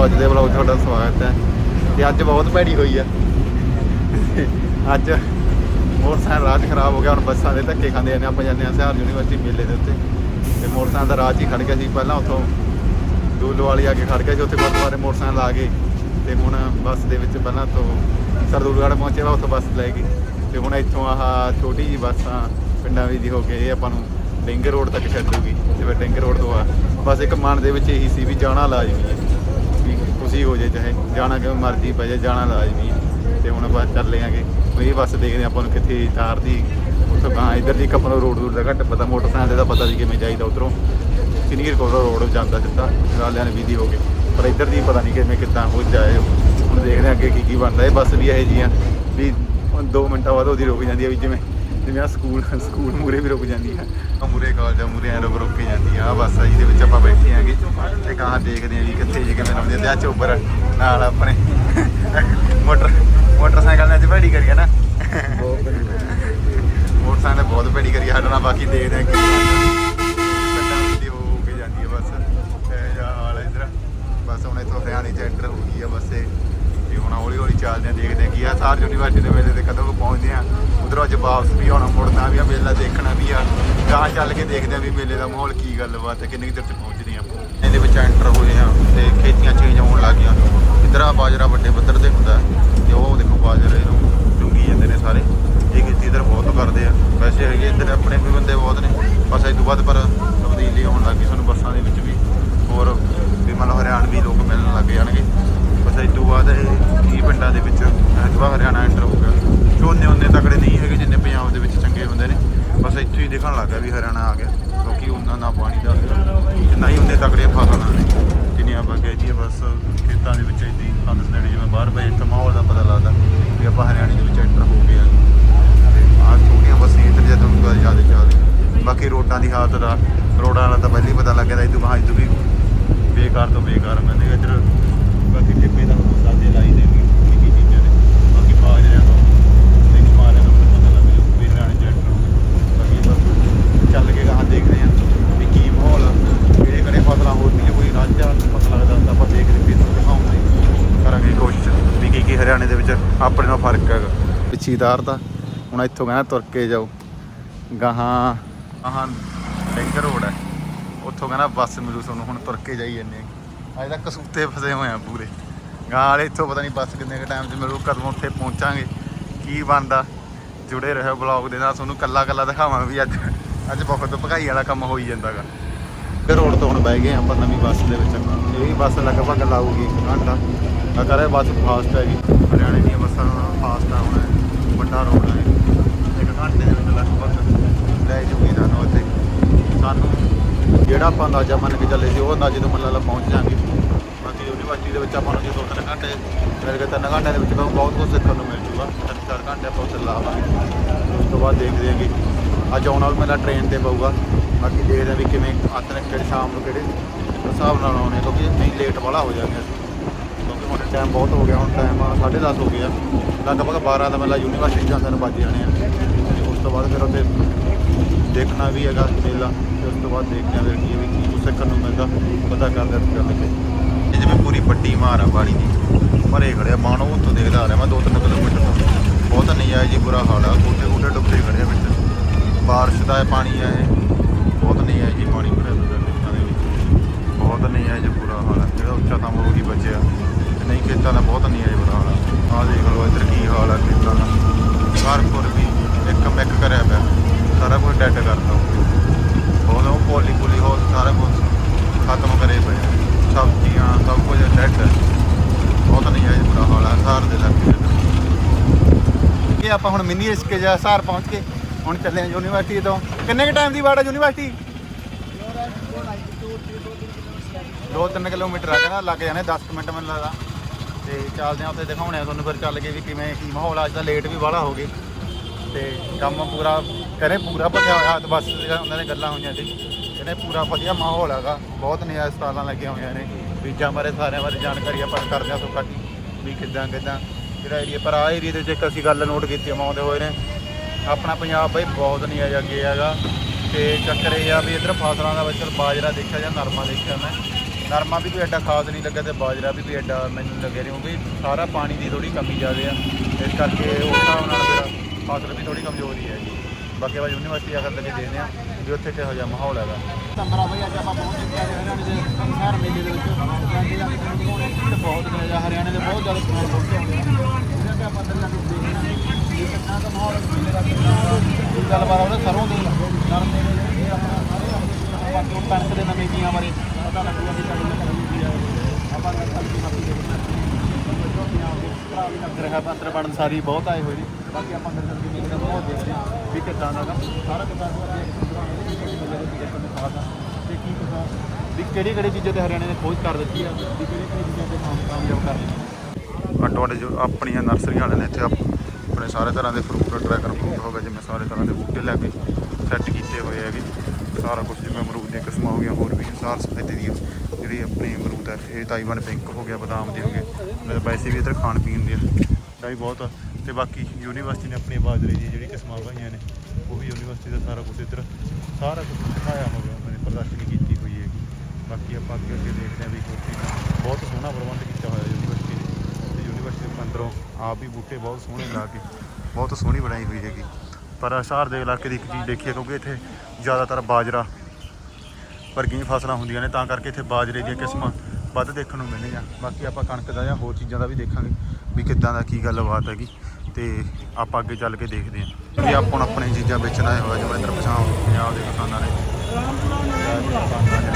ਦੋਸਤੋ ਅੱਜ ਦੇ ਵਲੌਗ ਤੁਹਾਡਾ ਸਵਾਗਤ ਹੈ। ਤੇ ਅੱਜ ਬਹੁਤ ਭੈੜੀ ਹੋਈ ਆ। ਅੱਜ ਮੋਟਰਸਾਈਕਲ ਰਾਹ ਖਰਾਬ ਹੋ ਗਿਆ, ਹੁਣ ਬੱਸਾਂ ਦੇ ਧੱਕੇ ਖਾਂਦੇ ਨੇ ਆਪਾਂ ਜਾਂਦੇ ਹਾਂ ਸਿਹਾਰ ਯੂਨੀਵਰਸਿਟੀ ਮੇਲੇ ਦੇ ਉੱਤੇ। ਤੇ ਮੋਟਰਸਾਈਕਲ ਦਾ ਰਾਹ ਹੀ ਖੜ ਗਿਆ ਸੀ। ਪਹਿਲਾਂ ਉੱਥੋਂ ਦੂਲ ਵਾਲੀ ਆ ਕੇ ਖੜ ਗਿਆ ਸੀ। ਉੱਥੇ ਬਹੁਤ ਗੁਰਦੁਆਰੇ ਮੋਟਰਸਾਈਕਲ ਆ ਗਏ। ਤੇ ਹੁਣ ਬੱਸ ਦੇ ਵਿੱਚ ਪਹਿਲਾਂ ਤੋਂ ਸਰਦੂਲਗੜ੍ਹ ਪਹੁੰਚੇ ਵਾ ਉੱਥੋਂ ਬੱਸ ਲੈ ਗਈ ਤੇ ਹੁਣ ਇੱਥੋਂ ਆਹ ਛੋਟੀ ਜੀ ਬੱਸ ਆ, ਪਿੰਡਾਂ ਵਿੱਚ ਦੀ ਹੋ ਕੇ, ਇਹ ਆਪਾਂ ਨੂੰ ਡਿੰਗ ਰੋਡ ਤੱਕ ਛੱਡੂਗੀ ਤੇ ਫਿਰ ਡਿੰਗ ਰੋਡ ਤੋਂ ਆ। ਬਸ ਇੱਕ ਮਨ ਦੇ ਵਿੱਚ ਇਹੀ ਸੀ ਵੀ ਜਾਣਾ ਲਾਜ਼ਮੀ ਹੈ। ਖੁਸ਼ੀ ਹੋ ਜੇ, ਚਾਹੇ ਜਾਣਾ ਕਿਵੇਂ ਮਰਜ਼ੀ ਪੈ ਜਾਏ ਜਾਣਾ ਲਾਜ਼ਮੀ ਹੈ। ਤੇ ਹੁਣ ਆਪਾਂ ਚੱਲੇ ਆਂਗੇ ਵੀ ਇਹ ਬੱਸ ਦੇਖਦੇ ਹਾਂ ਆਪਾਂ ਨੂੰ ਕਿੱਥੇ ਤਾਰਦੀ ਉੱਥੋਂ ਗਾਂ ਇੱਧਰ ਦੀ ਕੱਪਨ ਰੋਡ ਰੂਟ ਦਾ ਘੱਟ ਪਤਾ, ਮੋਟਰਸਾਈਕਲ ਦਾ ਪਤਾ ਸੀ ਕਿਵੇਂ ਜਾਈਦਾ ਉਧਰੋਂ। ਸੀਨੀਅਰ ਕੋਲ ਰੋਡ ਜਾਂਦਾ ਸਿੱਧਾ, ਰਾਲਿਆਂ ਨੇ ਵੀਦੀ ਹੋ ਗਏ ਪਰ ਇੱਧਰ ਦੀ ਪਤਾ ਨਹੀਂ ਕਿਵੇਂ ਕਿੱਦਾਂ ਹੋ ਜਾਏ। ਹੁਣ ਦੇਖਦੇ ਹਾਂ ਅੱਗੇ ਕੀ ਕੀ ਬਣਦਾ। ਇਹ ਬੱਸ ਵੀ ਇਹੋ ਜੀਆਂ ਵੀ 2 ਮਿੰਟਾਂ ਬਾਅਦ ਉਹਦੀ ਰੁਕ ਜਾਂਦੀ ਹੈ ਵੀ ਜਿਵੇਂ ਜਿਵੇਂ ਆਹ ਸਕੂਲ ਸਕੂਲ ਮੂਰੇ ਵੀ ਰੁਕ ਜਾਂਦੀ ਹੈ ਆ ਮੂਰੇ ਕਾਲਜ ਮੂਰੇ ਐ ਰੁਕ ਰੁਕ ਕੇ ਜਾਂਦੀ ਆ। ਆਹ ਬੱਸ ਆ ਜਿਹਦੇ ਵਿੱਚ ਆਪਾਂ ਬੈਠੇ ਆਂਗੇ। ਤੇ ਗਾਂ ਦੇਖਦੇ ਆਂ ਵੀ ਕਿੱਥੇ ਜੀ ਕਿਵੇਂ ਲਾਉਂਦੇ ਤੇ ਆ ਚੋਬਰ ਨਾਲ ਆਪਣੇ ਮੋਟਰ, ਮੋਟਰਸਾਈਕਲ ਨੇ ਅੱਜ ਭੈੜੀ ਕਰੀ ਆ ਨਾ। ਮੋਟਰਸਾਈਕਲ ਬਹੁਤ ਭੈੜੀ ਕਰੀ ਆ, ਸਾਡੇ ਨਾਲ ਬਾਕੀ ਦੇਖਦੇ ਆਂ ਕੀ ਹੋ ਬੱਸ। ਇਹ ਬਸ ਹੁਣ ਇੱਥੋਂ ਹਰਿਆਣੇ ਚ ਐਂਟਰ ਹੋ ਗਈ ਆ ਬੱਸ ਇਹ। ਹੁਣ ਹੌਲੀ ਹੌਲੀ ਚੱਲਦੇ ਆ ਦੇਖਦੇ ਆ ਕੀ ਆ। ਸਾਰ ਯੂਨੀਵਰਸਿਟੀ ਦੇ ਮੇਲੇ ਤੇ ਕਦੋਂ ਪਹੁੰਚਦੇ ਆ ਉਧਰੋਂ ਅੱਜ ਵਾਪਸ ਵੀ ਆਉਣਾ ਮੁੜਨਾ ਵੀ ਆ, ਮੇਲਾ ਦੇਖਣਾ ਵੀ ਆ। ਗਾਂ ਚੱਲ ਕੇ ਦੇਖਦੇ ਆ ਵੀ ਮੇਲੇ ਦਾ ਮਾਹੌਲ ਕੀ ਗੱਲਬਾਤ ਹੈ, ਕਿੰਨੀ ਕੁ ਚਿਰ ਚ ਪਹੁੰਚਦੇ ਆ ਇਹਦੇ ਵਿੱਚ ਐਂਟਰ ਹੋਏ ਆ ਤੇ ਖੇਤੀਆਂ ਚੇਂਜ ਹੋਣ ਲੱਗ ਗਈਆਂ। ਇਧਰ ਆ ਬਾਜਰਾ ਵੱਡੇ ਪੱਧਰ ਤੇ ਹੁੰਦਾ ਹੈ, ਤੇ ਉਹ ਦੇਖੋ ਬਾਜਰੇ ਨੂੰ ਡੁੰਗੀ ਜਾਂਦੇ ਨੇ ਸਾਰੇ। ਇਹ ਖੇਤੀ ਇੱਧਰ ਬਹੁਤ ਕਰਦੇ ਆ। ਵੈਸੇ ਹੈਗੇ ਇੱਧਰ ਆਪਣੇ ਵੀ ਬੰਦੇ ਬਹੁਤ ਨੇ, ਬਸ ਇਹ ਤੋਂ ਬਾਅਦ ਪਰ ਤਬਦੀਲੀ ਆਉਣ ਲੱਗ ਗਈ ਸਾਨੂੰ ਬੱਸਾਂ ਦੇ ਵਿੱਚ ਵੀ ਹੋਰ ਵੀ ਮਤਲਬ ਹਰਿਆਣਵੀ ਲੋਕ ਮਿਲਣ ਲੱਗ ਜਾਣਗੇ ਬਸ ਇਹ ਤੋਂ ਬਾਅਦ ਇਹ 30 ਪਿੰਡਾਂ ਦੇ ਵਿੱਚ ਹਰਿਆਣਾ ਐਂਟਰ ਹੋ ਗਿਆ। ਝੋਨੇ ਉਹਨੇ ਤਕੜੇ ਨਹੀਂ ਹੈਗੇ, ਜਿੰਨੇ ਪੰਜਾਬ ਦੇ ਵਿੱਚ ਚੰਗੇ ਹੁੰਦੇ ਨੇ। ਬਸ ਇੱਥੇ ਹੀ ਦਿਖਣ ਲੱਗਾ ਵੀ ਹਰਿਆਣਾ ਆ ਗਿਆ। ਕਿਉਂਕਿ ਉਹਨਾਂ ਨਾ ਪਾਣੀ ਦਾ ਨਾ ਹੀ ਉਹਨੇ ਤਕੜੇ ਫਸਲਾਂ ਨੇ। ਜਿੰਨੀਆਂ ਆਪਾਂ ਕਹਿ ਦਈਏ, ਬਸ ਖੇਤਾਂ ਦੇ ਵਿੱਚ ਇਦਾਂ ਕੰਦ ਸਨੇੜੇ ਜਿਵੇਂ ਬਾਹਰ ਪਏ, ਇੱਥੇ ਮਾਹੌਲ ਦਾ ਪਤਾ ਲੱਗਦਾ ਵੀ ਆਪਾਂ ਹਰਿਆਣੇ ਦੇ ਵਿੱਚ ਐਂਟਰ ਹੋ ਗਏ ਆ। ਤੇ ਆਹ ਛੋਟੀਆਂ ਬੱਸਾਂ ਇੱਧਰ ਜਦੋਂ ਜ਼ਿਆਦਾ ਚੱਲਦੀਆਂ ਬਾਕੀ ਰੋਡਾਂ ਦੀ ਹਾਲਤ ਦਾ, ਰੋਡਾਂ ਦਾ ਤਾਂ ਪਹਿਲਾਂ ਹੀ ਪਤਾ ਲੱਗਦਾ ਇਦੋਂ ਬਾਅਦ ਇਦੋਂ ਵੀ ਬੇਕਾਰ ਤੋਂ ਬੇਕਾਰ ਮੈਨੇ ਇੱਧਰ ਬਾਕੀ ਟਿੱਪੇ ਦਾ ਹੁਣ ਦਾਦੇ ਲਾਈ ਦੇ ਵੀ ਕੀ ਕੀ ਚੀਜ਼ਾਂ ਨੇ ਬਾਕੀ ਬਾਜ ਰਿਆ ਤੋਂ ਇੱਕ ਮਾਰੇ ਦਾ ਪਤਾ ਲੱਗ ਜੂ ਵੀ ਹਰਿਆਣੇ ਚ ਐਂਟਰ ਹੋ ਗਏ ਬਾਕੀ ਬਸ ਚੱਲ ਕੇ ਗਾਹਾਂ ਦੇਖਦੇ ਆਂ ਵੀ ਕੀ ਮਾਹੌਲ ਆ ਕਿਹੜੇ ਕਿਹੜੇ ਫਸਲਾਂ ਹੋਣਗੀਆਂ ਕੋਈ ਰਾਂਝਾ ਪਤਾ ਲੱਗਦਾ ਹੁੰਦਾ ਆਪਾਂ ਦੇਖ ਕੇ ਫਿਰ ਦਿਖਾਉਂਦੇ ਕਰਾਂਗੇ ਕੋਸ਼ਿਸ਼ ਵੀ ਕੀ ਕੀ ਹਰਿਆਣੇ ਦੇ ਵਿੱਚ ਆਪਣੇ ਨਾਲ ਫ਼ਰਕ ਹੈਗਾ ਪਿੱਛੀ ਦਾ। ਹੁਣ ਇੱਥੋਂ ਕਹਿੰਦਾ ਤੁਰ ਕੇ ਜਾਓ। ਗਾਹਾਂ ਗਾਹਾਂ ਲਿੰਕ ਰੋਡ ਹੈ। ਉੱਥੋਂ ਕਹਿੰਦਾ ਬੱਸ ਮਿਲੂ ਤੁਹਾਨੂੰ, ਹੁਣ ਤੁਰ ਕੇ ਜਾਈ ਜੰਨੇ ਅਜੇ ਤੱਕ ਕਸੂਤੇ ਫਸੇ ਹੋਏ ਆ ਪੂਰੇ। ਗਾਂ ਵਾਲੇ ਇੱਥੋਂ ਪਤਾ ਨਹੀਂ ਬੱਸ ਕਿੰਨੇ ਕ ਟਾਈਮ 'ਚ ਮਿਲੂ, ਕਦੋਂ ਉੱਥੇ ਪਹੁੰਚਾਂਗੇ, ਕੀ ਬਣਦਾ। ਜੁੜੇ ਰਹੋ ਬਲੌਗ ਦੇ ਨਾਲ, ਤੁਹਾਨੂੰ ਕੱਲਾ ਕੱਲਾ ਦਿਖਾਵਾਂ ਵੀ ਅੱਜ ਅੱਜ ਬਹੁਤ ਭਗਾਈ ਵਾਲਾ ਕੰਮ ਹੋਈ ਜਾਂਦਾਗਾ ਫਿਰ ਰੋਡ ਤੋਂ ਹੁਣ ਬਹਿ ਗਏ ਆਪਾਂ ਨਵੀਂ ਬੱਸ ਦੇ ਵਿੱਚ। ਇਹ ਵੀ ਬੱਸ ਲਗਭਗ ਲਾਊਗੀ ਘੰਟਾ। ਆ ਕਰੇ ਬੱਸ ਫਾਸਟ ਹੈਗੀ। ਹਰਿਆਣੇ ਦੀਆਂ ਬੱਸਾਂ ਫਾਸਟ ਆ ਹੁਣ। ਵੱਡਾ ਰੋਡ ਹੈ। ਇੱਕ ਘੰਟੇ ਦੇ ਵਿੱਚ ਲਗਭਗ ਲੈ ਜੂਗੀ ਸਾਨੂੰ ਇੱਥੇ। ਸਾਨੂੰ ਜਿਹੜਾ ਆਪਾਂ ਅੰਦਾਜ਼ਾ ਮੰਨ ਕੇ ਚੱਲੇ ਸੀ, ਉਹ ਅੰਦਾਜ਼ੇ ਤੋਂ ਮੰਨ ਲਾ ਪਹੁੰਚ ਜਾਾਂਗੇ। ਬਾਕੀ ਯੂਨੀਵਰਸਿਟੀ ਦੇ ਵਿੱਚ ਆਪਾਂ ਨੂੰ ਜੇ ਦੋ ਤਿੰਨ ਘੰਟੇ, ਮੇਰੇ ਕੋਲ ਤਿੰਨ ਘੰਟੇ ਦੇ ਵਿੱਚ ਤਾਂ ਬਹੁਤ ਕੁਝ ਸਿੱਖਣ ਨੂੰ ਮਿਲ ਜੂਗਾ। ਤਿੰਨ ਚਾਰ ਘੰਟੇ ਆਪਾਂ ਉੱਥੇ ਲਾਵਾਂਗੇ ਉਸ ਤੋਂ ਬਾਅਦ ਦੇਖਦੇ ਹਾਂ ਕਿ ਅੱਜ ਆਉਣਾ ਵੀ ਮੇਰਾ ਟ੍ਰੇਨ ਤੇ ਪਊਗਾ। ਬਾਕੀ ਦੇਖਦੇ ਹਾਂ ਵੀ ਕਿਵੇਂ ਆਤਨੇ ਕਿਹੜੇ ਸ਼ਾਮ ਨੂੰ ਕਿਹੜੇ ਹਿਸਾਬ ਨਾਲ ਆਉਣੇ ਕਿਉਂਕਿ ਨਹੀਂ ਲੇਟ ਵਾਲਾ ਹੋ ਜਾਗੇ ਅਸੀਂ। ਹੁਣ ਟਾਈਮ ਬਹੁਤ ਹੋ ਗਿਆ, ਹੁਣ ਟਾਈਮ 10:30 ਹੋ ਗਿਆ ਲਗਭਗ 12 ਦਾ ਮੇਲਾ ਯੂਨੀਵਰਸਿਟੀ ਜਾਂਦੇ ਨੂੰ ਵੱਜ ਜਾਣੇ ਆ। ਤੇ ਉਸ ਤੋਂ ਬਾਅਦ ਫਿਰ ਉੱਥੇ ਦੇਖਣਾ ਵੀ ਹੈਗਾ ਮੇਲਾ, ਤੇ ਉਸ ਤੋਂ ਬਾਅਦ ਦੇਖਦੇ ਹਾਂ ਫਿਰ ਕੀ ਵੀ ਕੀ ਕੁਛ ਸਿੱਖਣ ਨੂੰ ਮਿਲਦਾ, ਪਤਾ ਕਰਦੇ ਹਾਂ ਚੱਲ ਕੇ। ਇਹ ਜਿਵੇਂ ਪੂਰੀ ਵੱਡੀ ਮਾਰ ਆ ਪਾਣੀ ਦੀ ਭਰੇ ਖੜਿਆ ਮਾਣੋ ਉੱਥੋਂ ਦੇਖਦਾ ਆ ਰਿਹਾ ਮੈਂ 2-3 ਕਿਲੋਮੀਟਰ ਤੋਂ। ਬਹੁਤ ਨਜਾਇਜ਼ ਜੀ ਬੁਰਾ ਹਾਲ ਆ ਕੋਟੇ ਕੋਟੇ ਡੁੱਬੇ ਖੜੇ ਆ ਵਿੱਚ ਬਾਰਿਸ਼ ਦਾ ਪਾਣੀ ਆ ਇਹ। ਬਹੁਤ ਨਜਾਇਜ਼ ਜੀ ਪਾਣੀ ਭਰਿਆ ਹੋਇਆ ਦੇ ਵਿੱਚ। ਬਹੁਤ ਨਜਾਇਜ਼ ਬੁਰਾ ਹਾਲ ਆ, ਜਿਹੜਾ ਉੱਚਾ ਤਾਂ ਹੋ ਗਈ ਬਚਿਆ। ਨਹੀਂ ਖੇਤਾਂ ਦਾ ਬਹੁਤ ਨਜਾਇਜ਼ ਬੁਰਾ ਹਾਲ ਆ ਦੇਖ ਲਓ ਇੱਧਰ ਕੀ ਹਾਲ ਆ ਖੇਤਾਂ ਦਾ। ਘਰ ਵੀ ਇੱਕ ਮਿੱਕ ਕਰਿਆ ਪਿਆ। ਸਾਰਾ ਕੁਝ ਡੈਡ ਕਰਤਾ ਬਹੁਤ ਉਹ ਪੋਲੀ ਪੋਲੀ ਹੋ ਸਾਰਾ ਕੁਝ ਖਤਮ ਕਰੇ ਪਏ। ਸਬਜ਼ੀਆਂ ਸਭ ਕੁਝ ਡੈਡ ਹੈ ਬਹੁਤ ਨਜਾਇਜ਼ ਬੁਰਾ ਹਾਲ ਆ ਸਾਰ ਦੇ ਲੱਗੇ ਇਹ ਆਪਾਂ ਹੁਣ ਮਿੰਨੀ ਇਸਕੇ ਜਾ ਸਾਰ ਪਹੁੰਚ ਕੇ ਹੁਣ ਚੱਲੇ ਆ ਯੂਨੀਵਰਸਿਟੀ ਤੋਂ। ਕਿੰਨੇ ਕ ਟਾਈਮ ਦੀ ਆ ਯੂਨੀਵਰਸਿਟੀ? 2-3 ਕਿਲੋਮੀਟਰ ਆ। ਕਹਿੰਦਾ ਲੱਗ ਜਾਣੇ 10 ਕੁ ਮਿੰਟ ਮੈਨੂੰ ਲੱਗਦਾ। ਤੇ ਚੱਲਦੇ ਆ ਉੱਥੇ ਦਿਖਾਉਣੇ ਆ ਤੁਹਾਨੂੰ ਫਿਰ ਚੱਲ ਕੇ ਵੀ ਕਿਵੇਂ ਕੀ ਮਾਹੌਲ ਆ, ਅੱਜ ਤਾਂ ਲੇਟ ਵੀ ਬਾਹਲਾ ਹੋ ਗਏ। ਤੇ ਕੰਮ ਪੂਰਾ ਕਹਿੰਦੇ ਪੂਰਾ ਭਰਿਆ ਹੋਇਆ ਤੇ ਬਸ ਜਿਹੜਾ ਉਹਨਾਂ ਨੇ ਗੱਲਾਂ ਹੋਈਆਂ ਸੀ। ਕਹਿੰਦੇ ਪੂਰਾ ਵਧੀਆ ਮਾਹੌਲ ਹੈਗਾ ਬਹੁਤ ਨਜ਼ਾਰੇ ਸਟਾਲਾਂ ਲੱਗੀਆਂ ਹੋਈਆਂ ਨੇ। ਬੀਜਾਂ ਬਾਰੇ ਸਾਰਿਆਂ ਬਾਰੇ ਜਾਣਕਾਰੀ ਆਪਾਂ ਕਰਦੇ ਆ ਤੋਂ ਕਾਟੀ ਵੀ ਕਿੱਦਾਂ ਕਿੱਦਾਂ। ਜਿਹੜਾ ਏਰੀਆ ਪਰ ਆ ਏਰੀਆ ਦੇ ਵਿੱਚ ਇੱਕ ਅਸੀਂ ਗੱਲ ਨੋਟ ਕੀਤੀ ਆਉਂਦੇ ਹੋਏ ਨੇ। ਆਪਣਾ ਪੰਜਾਬ ਬਈ ਬਹੁਤ ਨਜ਼ਾਰੇ ਅੱਗੇ ਹੈਗਾ। ਤੇ ਚੱਕਰ ਇਹ ਆ ਵੀ ਇਧਰ ਫਸਲਾਂ ਦਾ ਵਿੱਚ ਬਾਜਰਾ ਦੇਖਿਆ ਜਾਂ ਨਰਮਾ ਦੇਖਿਆ ਮੈਂ। ਨਰਮਾ ਵੀ ਕੋਈ ਐਡਾ ਖਾਸ ਨਹੀਂ ਲੱਗਾ ਤੇ ਬਾਜਰਾ ਵੀ ਕੋਈ ਐਡਾ ਮੈਨੂੰ ਨਹੀਂ ਲੱਗਿਆ ਕਿਉਂਕਿ ਸਾਰਾ ਪਾਣੀ ਦੀ ਥੋੜੀ ਕਮੀ ਜ਼ਿਆਦੇ ਆ। ਇਸ ਕਰਕੇ ਉਸ ਹਿਸਾਬ ਨਾਲ ਫਿਰ ਫਸਲ ਵੀ ਥੋੜੀ ਕਮਜ਼ੋਰ ਹੀ ਜੀ ਬਾਕੀ ਆਪਾਂ ਯੂਨੀਵਰਸਿਟੀ ਆ ਕਰਕੇ ਦੇਖਦੇ ਆ, ਵੀ ਉੱਥੇ ਕਿਹੋ ਜਿਹਾ ਮਾਹੌਲ ਹੈਗਾ। ਤੰਬਰਾ ਬਈ ਅੱਜ ਆਪਾਂ ਪਹੁੰਚ ਚੁੱਕੇ ਹਾਂ ਹਰਿਆਣੇ ਦੇ ਸ਼ਹਿਰ ਮੇਲੇ ਦੇ ਵਿੱਚ। ਜਾਂਦੇ ਜਾਂਦੇ ਤੁਹਾਨੂੰ ਭੀੜ ਬਹੁਤ ਨੇ ਜਾਂ ਹਰਿਆਣੇ ਦੇ ਬਹੁਤ ਜ਼ਿਆਦਾ ਸਮਾਨ ਪਹੁੰਚੇ ਹੁੰਦੇ ਆ। ਜਿਹਨਾਂ ਆਪਾਂ ਅੰਦਰ ਜਾ ਕੇ ਇਹ ਕਿੰਨਾ ਕੁ ਮਾਹੌਲ ਮੇਲੇ ਦਾ ਗੱਲਬਾਤ ਉਹਦੇ ਸਰੋਂ ਦੇ ਨਰਮੇ ਦੇ ਜਿਹੜੇ ਆਪਣਾ ਸਾਰੇ ਆਪਣੇ ਕਣਕ ਦੇ ਨਵੇਂ ਬੀਆਂ ਬਾਰੇ ਪਤਾ ਲੱਗੂਗਾ ਕਿ ਸਾਡੀ ਨਕਲ ਕੀ ਆ ਆਪਾਂ ਗੱਲ ਕਰਕੇ ਬਾਕੀ ਦੇਖਦੇ ਹਾਂ ਭਰਾ ਰਿਹਾ ਅੰਦਰ ਬਣਨ, ਸਾਰੀ ਬਹੁਤ ਆਏ ਹੋਏ ਨੇ। ਬਾਕੀ ਆਪਾਂ ਅੰਦਰ ਚੱਲ ਕੇ ਮੇਲੇ ਦਾ ਦੇਖਦੇ ਵੀ ਕਿੱਦਾਂ ਦਾ ਗਾ। ਸਾਰਾ ਕਿੱਦਾਂ ਦਾ ਤੇ ਕੀ ਪਤਾ ਵੀ ਕਿਹੜੀ ਕਿਹੜੀ ਚੀਜ਼ਾਂ ਤੇ ਹਰਿਆਣੇ ਨੇ ਖੋਜ ਕਰ ਦਿੱਤੀ ਆ, ਵੀ ਕਿਹੜੀ ਕਿਹੜੀ ਚੀਜ਼ਾਂ ਤੇ ਕਾਮ ਕਾਮਯਾਬ ਕਰ ਦਿੱਤੀ ਅੱਡੋ ਅੱਡ ਜੋ ਆਪਣੀਆਂ ਨਰਸਰੀਆਂ ਵਾਲੇ ਨੇ ਇੱਥੇ ਆਪਣੇ ਸਾਰੇ ਤਰ੍ਹਾਂ ਦੇ ਫਰੂਟ ਡਰੈਗਨ ਫਰੂਟ ਹੋ ਗਏ, ਜਿਵੇਂ ਸਾਰੇ ਤਰ੍ਹਾਂ ਦੇ ਬੂਟੇ ਲੈ ਕੇ ਸੈੱਟ ਕੀਤੇ ਹੋਏ ਹੈਗੇ। ਸਾਰਾ ਕੁਝ ਜਿਵੇਂ ਅਮਰੂਦ ਦੀਆਂ ਕਿਸਮਾਂ ਹੋ ਗਈਆਂ, ਹੋਰ ਵੀ ਸਾਰ ਸਫੈਦੇ ਦੀਆਂ, ਜਿਹੜੀ ਆਪਣੇ ਅਮਰੂਦ ਹੈ ਇਹ ਤਾਈਵਾਨ ਪਿੰਕ ਹੋ ਗਿਆ, ਬਦਾਮ ਦੇ ਹੋ ਗਏ ਮੇਰੇ ਵੈਸੇ ਵੀ ਇੱਧਰ ਖਾਣ ਪੀਣ ਦੀਆਂ ਦਾ ਵੀ ਬਹੁਤ ਆ। ਤੇ ਬਾਕੀ ਯੂਨੀਵਰਸਿਟੀ ਨੇ ਆਪਣੇ ਬਾਜਰੇ ਦੀ ਜਿਹੜੀ ਕਿਸਮਾਂ ਉਗਾਈਆਂ ਨੇ, ਉਹ ਵੀ ਯੂਨੀਵਰਸਿਟੀ ਦਾ ਸਾਰਾ ਕੁਝ ਇੱਧਰ, ਸਾਰਾ ਕੁਝ ਦਿਖਾਇਆ ਹੋਵੇ ਉਹਨਾਂ ਨੇ, ਪ੍ਰਦਰਸ਼ਨੀ ਕੀਤੀ ਹੋਈ ਹੈਗੀ। ਬਾਕੀ ਆਪਾਂ ਅੱਗੇ ਅੱਗੇ ਦੇਖਦੇ ਹਾਂ ਵੀ ਉੱਥੇ ਬਹੁਤ ਸੋਹਣਾ ਪ੍ਰਬੰਧ ਕੀਤਾ ਹੋਇਆ ਯੂਨੀਵਰਸਿਟੀ ਨੇ। ਤੇ ਯੂਨੀਵਰਸਿਟੀ ਦੇ ਅੰਦਰੋਂ ਆਪ ਵੀ ਬੂਟੇ ਬਹੁਤ ਸੋਹਣੇ ਲਾ ਕੇ, ਬਹੁਤ ਸੋਹਣੀ ਬਣਾਈ ਹੋਈ ਹੈਗੀ। ਪਰ ਸ਼ਹਿਰ ਦੇ ਇਲਾਕੇ ਦੀ ਇੱਕ ਚੀਜ਼ ਦੇਖੀ ਹੈ, ਕਿਉਂਕਿ ਇੱਥੇ ਜ਼ਿਆਦਾਤਰ ਬਾਜਰਾ ਵਰਗੀਆਂ ਫਸਲਾਂ ਹੁੰਦੀਆਂ ਨੇ, ਤਾਂ ਕਰਕੇ ਇੱਥੇ ਬਾਜਰੇ ਦੀਆਂ ਕਿਸਮਾਂ ਵੱਧ ਦੇਖਣ ਨੂੰ ਮਿਲਣਗੀਆਂ। ਬਾਕੀ ਆਪਾਂ ਕਣਕ ਦਾ ਜਾਂ ਹੋਰ ਚੀਜ਼ਾਂ ਦਾ ਵੀ ਦੇਖਾਂਗੇ ਵੀ ਕਿੱਦਾਂ ਦਾ ਕੀ ਗੱਲਬਾਤ ਹੈਗੀ, ਤੇ ਆਪਾਂ ਅੱਗੇ ਚੱਲ ਕੇ ਦੇਖਦੇ ਹਾਂ। ਵੀ ਆਪਾਂ ਹੁਣ ਆਪਣੀ ਚੀਜ਼ਾਂ ਵੇਚਣ ਆਏ ਹੋਏ ਜਿਵੇਂ ਇੱਧਰ ਪਛਾਣ ਪੰਜਾਬ ਦੇ ਕਿਸਾਨਾਂ ਨੇ।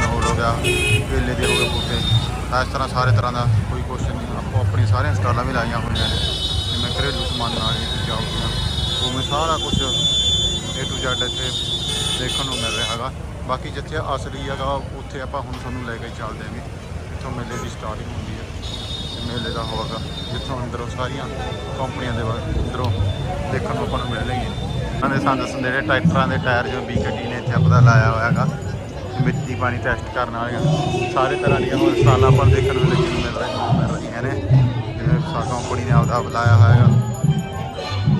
ਹੋਰ ਹੋ ਗਿਆ, ਕੇਲੇ ਦੇ ਹੋ ਗਏ ਬੂਟੇ। ਇਸ ਤਰ੍ਹਾਂ ਸਾਰੇ ਤਰ੍ਹਾਂ ਦਾ ਕੋਈ ਕੁਐਸਚਨ ਨਹੀਂ, ਆਪੋ ਆਪਣੀਆਂ ਸਾਰੀਆਂ ਸਟਾਲਾਂ ਵੀ ਲਾਈਆਂ ਹੋਈਆਂ ਨੇ, ਜਿਵੇਂ ਘਰੇਲੂ ਸਮਾਨ ਨਾਲ ਹੀ ਚੀਜ਼ਾਂ ਹੋ ਉਵੇਂ ਸਾਰਾ ਕੁਝ ਏ ਟੂ ਜ਼ੈਡ ਇੱਥੇ ਦੇਖਣ ਨੂੰ ਮਿਲ ਰਿਹਾ ਹੈਗਾ। ਬਾਕੀ ਜਿੱਥੇ ਅਸਲੀ ਹੈਗਾ, ਉੱਥੇ ਆਪਾਂ ਹੁਣ ਤੁਹਾਨੂੰ ਲੈ ਕੇ ਚੱਲਦੇ ਆਂਗੇ ਇੱਥੋਂ ਮੇਲੇ ਦੀ ਸਟਾਰਟਿੰਗ ਹੁੰਦੀ ਹੈ। ਤੇ ਮੇਲੇ ਦਾ ਹੋਵੇਗਾ ਜਿੱਥੋਂ ਅੰਦਰੋਂ ਸਾਰੀਆਂ ਕੰਪਨੀਆਂ ਦੇ ਬਾਅਦ ਅੰਦਰੋਂ ਦੇਖਣ ਨੂੰ ਆਪਾਂ ਨੂੰ ਮਿਲਣਗੇ ਨੇ ਦੇ ਦੱਸਣ ਜਿਹੜੇ ਟਰੈਕਟਰਾਂ ਦੇ ਟਾਇਰ ਜੋ ਬੀਕੇਟੀ ਨੇ ਇੱਥੇ ਆਪਦਾ ਲਾਇਆ ਹੋਇਆ ਹੈਗਾ। ਮਿੱਟੀ ਪਾਣੀ ਟੈਸਟ ਕਰਨ ਵਾਲੀਆਂ। ਸਾਰੇ ਤਰ੍ਹਾਂ ਦੀਆਂ ਹੋਰ ਸਾਲਾਂ ਆਪਾਂ ਦੇਖਣ ਨੂੰ ਮਿਲ ਮਿਲ ਰਹੀਆਂ ਮਿਲ ਰਹੀਆਂ ਨੇ। ਜਿਵੇਂ ਸਾ ਕੰਪਨੀ ਨੇ ਆਪਦਾ ਬੁਲਾਇਆ ਹੋਇਆ ਹੈਗਾ।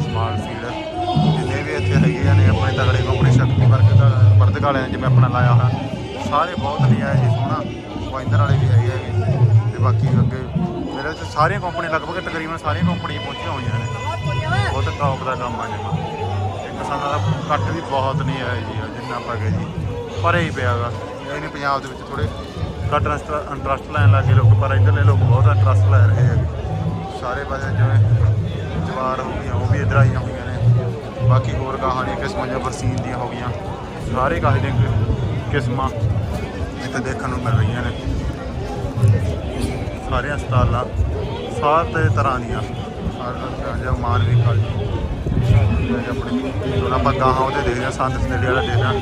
ਸਮਾਰਟ ਵੀ ਨੇ ਆਪਣੇ ਤਗੜੇ ਕੰਪਨੀ ਸ਼ਕਤੀ ਵਰਗ ਦਾ ਵਰਤਕ ਵਾਲਿਆਂ ਨੇ ਜਿਵੇਂ ਆਪਣਾ ਲਾਇਆ ਹੋਇਆ। ਸਾਰੇ ਬਹੁਤ ਨਜਾਇਜ਼ ਜੀ ਸੋਹਣਾ। ਵਾਇੰਦਰ ਵਾਲੇ ਵੀ ਹੈਗੇ ਹੈਗੇ। ਤੇ ਬਾਕੀ ਅੱਗੇ ਮੇਰੇ ਵਿੱਚ ਸਾਰੀਆਂ ਕੰਪਨੀ ਲਗਭਗ ਤਕਰੀਬਨ ਸਾਰੀਆਂ ਕੰਪਨੀ ਪਹੁੰਚੀਆਂ ਹੋਈਆਂ ਨੇ। ਬਹੁਤ ਟੌਪ ਦਾ ਕੰਮ ਆ ਜਿਵੇਂ। ਇੱਕ ਸਾਡਾ ਦਾ ਕੱਟ ਵੀ ਬਹੁਤ ਨਹੀਂ ਆਇਆ ਜੀ ਜਿੰਨਾ ਆਪਾਂ ਗਏ ਜੀ। ਪਰੇ ਹੀ ਪਿਆਗਾ ਇਹ ਨਹੀਂ ਪੰਜਾਬ ਦੇ ਵਿੱਚ ਥੋੜੇ ਘੱਟ ਇੰਟਰਸਟ ਲੈਣ ਲੱਗੇ ਲੋਕ, ਪਰ ਇੱਧਰਲੇ ਲੋਕ ਬਹੁਤ ਇੰਟਰਸਟ ਲੈ ਰਹੇ ਹੈਗੇ। ਸਾਰੇ ਪਾਸੇ ਜਿਵੇਂ ਜਵਾਰ ਹੋ ਗਈਆਂ, ਉਹ ਵੀ ਇੱਧਰ ਆਈਆਂ ਹੋਈਆਂ। ਬਾਕੀ ਹੋਰ ਗਾਹਾਂ ਦੀਆਂ ਕਿਸਮਾਂ ਜਾਂ ਬਰਸੀਨ ਦੀਆਂ ਹੋ ਗਈਆਂ। ਸਾਰੇ ਕਾਹੇ ਦੀਆਂ ਕਿਸਮਾਂ ਇੱਥੇ ਦੇਖਣ ਨੂੰ ਮਿਲ ਰਹੀਆਂ ਨੇ। ਸਾਰੇ ਹਸਪਤਾਲਾਂ ਸਾਰੇ ਤਰ੍ਹਾਂ ਦੀਆਂ। ਸਾਰਾ ਤਰ੍ਹਾਂ ਜਾਂ ਮਾਨ ਵੀ ਕੱਲ। ਆਪਣੇ ਹੁਣ ਆਪਾਂ ਗਾਹਾਂ ਉਹਦੇ ਦੇਖਦੇ ਹਾਂ, ਸੰਤ ਸਨੇੜੇ ਵਾਲਾ ਦੇਖਦੇ ਹਾਂ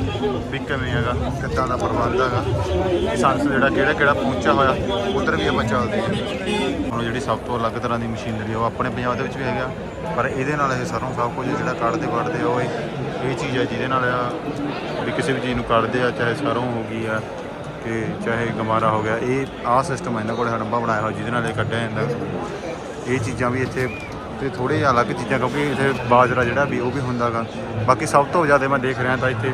ਵੀ ਕਿਵੇਂ ਹੈਗਾ, ਕਿੱਦਾਂ ਦਾ ਪ੍ਰਬੰਧ ਹੈਗਾ। ਸੰਤ ਜਿਹੜਾ ਕਿਹੜਾ ਕਿਹੜਾ ਪਹੁੰਚਿਆ ਹੋਇਆ, ਉਧਰ ਵੀ ਆਪਾਂ ਚੱਲਦੇ ਹਾਂ। ਹੁਣ ਜਿਹੜੀ ਸਭ ਤੋਂ ਅਲੱਗ ਤਰ੍ਹਾਂ ਦੀ ਮਸ਼ੀਨਰੀ ਉਹ ਆਪਣੇ ਪੰਜਾਬ ਦੇ ਵਿੱਚ ਵੀ ਹੈਗਾ ਪਰ ਇਹਦੇ ਨਾਲ ਇਹ ਸਰੋਂ ਸਭ ਕੁਝ ਜਿਹੜਾ ਕੱਢਦੇ ਵੜਦੇ ਉਹ ਇਹ ਚੀਜ਼ ਹੈ ਜਿਹਦੇ ਨਾਲ ਵੀ ਕਿਸੇ ਵੀ ਚੀਜ਼ ਨੂੰ ਕੱਢਦੇ ਆ, ਚਾਹੇ ਸਰੋਂ ਹੋ ਗਈ ਆ ਕਿ ਚਾਹੇ ਗਮਾਰਾ ਹੋ ਗਿਆ, ਇਹ ਆਹ ਸਿਸਟਮ ਇਹਨਾਂ ਕੋਲ ਹੜੰਬਾ ਬਣਾਇਆ ਹੋਇਆ, ਜਿਹਦੇ ਨਾਲ ਇਹ ਕੱਢਿਆ ਜਾਂਦਾ। ਇਹ ਚੀਜ਼ਾਂ ਵੀ ਇੱਥੇ, ਤੇ ਥੋੜੇ ਜਿਹਾ ਅਲੱਗ ਚੀਜ਼ਾਂ, ਕਿਉਂਕਿ ਇੱਥੇ ਬਾਜਰਾ ਜਿਹੜਾ ਵੀ, ਉਹ ਵੀ ਹੁੰਦਾਗਾ। ਬਾਕੀ ਸਭ ਤੋਂ ਜ਼ਿਆਦਾ ਮੈਂ ਦੇਖ ਰਿਹਾ ਤਾਂ ਇੱਥੇ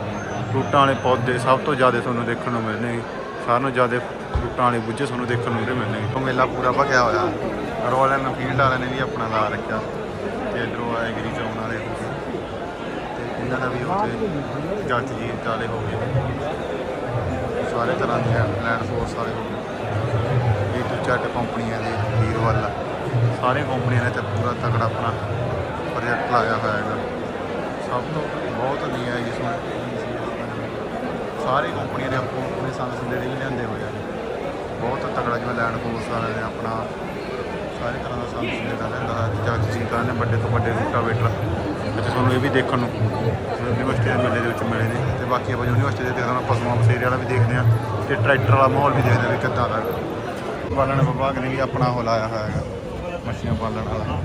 ਫਰੂਟਾਂ ਵਾਲੇ ਪੌਦੇ ਸਭ ਤੋਂ ਜ਼ਿਆਦਾ ਤੁਹਾਨੂੰ ਦੇਖਣ ਨੂੰ ਮਿਲਣਗੇ, ਸਾਰਿਆਂ ਨਾਲੋਂ ਜ਼ਿਆਦਾ ਫਰੂਟਾਂ ਵਾਲੇ ਬੁੱਝੇ ਤੁਹਾਨੂੰ ਦੇਖਣ ਨੂੰ ਮਿਲਣਗੇ ਉਹ ਮੇਲਾ ਪੂਰਾ ਭਖਿਆ ਹੋਇਆ। ਰੋਇਲ ਐਂਡ ਫੀਲਡ ਵਾਲਿਆਂ ਨੇ ਵੀ ਆਪਣਾ ਲਾ ਰੱਖਿਆ। ਤੇ ਇਧਰੋਂ ਆਏ ਗਰੀ ਚੌਣ ਵਾਲੇ ਹੋ ਗਏ। ਤੇ ਇਹਨਾਂ ਦਾ ਵੀ ਉੱਥੇ ਜੱਟ ਜੀ ਵਾਲੇ ਹੋ ਗਏ। ਸਾਰੇ ਤਰ੍ਹਾਂ ਦੇ ਲੈਂਡ ਫੋਰਸ ਵਾਲੇ ਹੋ ਗਏ। ਇਹ ਤੋਂ ਚੱਟ ਕੰਪਨੀਆਂ ਦੇ ਵੀਰ ਵੱਲ। ਸਾਰੇ ਕੰਪਨੀਆਂ ਨੇ ਤੇ ਪੂਰਾ ਤਕੜਾ ਆਪਣਾ ਪ੍ਰੋਜੈਕਟ ਲਾਇਆ ਹੋਇਆ ਹੈਗਾ। ਸਭ ਤੋਂ ਬਹੁਤ ਨਹੀਂ ਹੈ ਜਿਸ ਨੂੰ ਸਾਰੇ ਕੰਪਨੀਆਂ ਦੇ ਆਪੋ ਆਪਣੇ ਸੰਦ ਜਿਹੜੇ ਵੀ ਲਿਆਂਦੇ ਹੋਏ ਆ। ਬਹੁਤ ਤਕੜਾ ਜਿਵੇਂ ਲੈਂਡ ਫੋਰਸ ਵਾਲਿਆਂ ਨੇ ਆਪਣਾ ਸਾਰੇ ਤਰ੍ਹਾਂ ਦਾ ਸਾਨੂੰ ਸੰਦੇੜਾ ਲੈਂਦਾ ਹੈ। ਜੱਜ ਜੀ ਨੇ ਵੱਡੇ ਤੋਂ ਵੱਡੇ ਰੂਟਾਵੇਟਰ ਅਤੇ ਤੁਹਾਨੂੰ ਇਹ ਵੀ ਦੇਖਣ ਨੂੰ ਯੂਨੀਵਰਸਿਟੀ ਦੇ ਮੇਲੇ ਦੇ ਵਿੱਚ ਮਿਲੇ ਨੇ। ਤੇ ਬਾਕੀ ਆਪਾਂ ਯੂਨੀਵਰਸਿਟੀ ਦੇ ਦੇਖਦੇ ਹਾਂ ਪਸ਼ੂਆਂ ਬਸੇਰੇ ਵਾਲਾ ਵੀ ਦੇਖਦੇ ਹਾਂ ਤੇ ਟਰੈਕਟਰ ਵਾਲਾ ਮਾਹੌਲ ਵੀ ਦੇਖਦੇ ਹਾਂ ਵੀ ਕਿੱਦਾਂ ਦਾ ਪਾਲਣ ਵਿਭਾਗ ਨੇ ਵੀ ਆਪਣਾ ਉਹ ਲਾਇਆ ਹੋਇਆ ਹੈਗਾ, ਮੱਛੀਆਂ ਪਾਲਣ ਵਾਲਾ।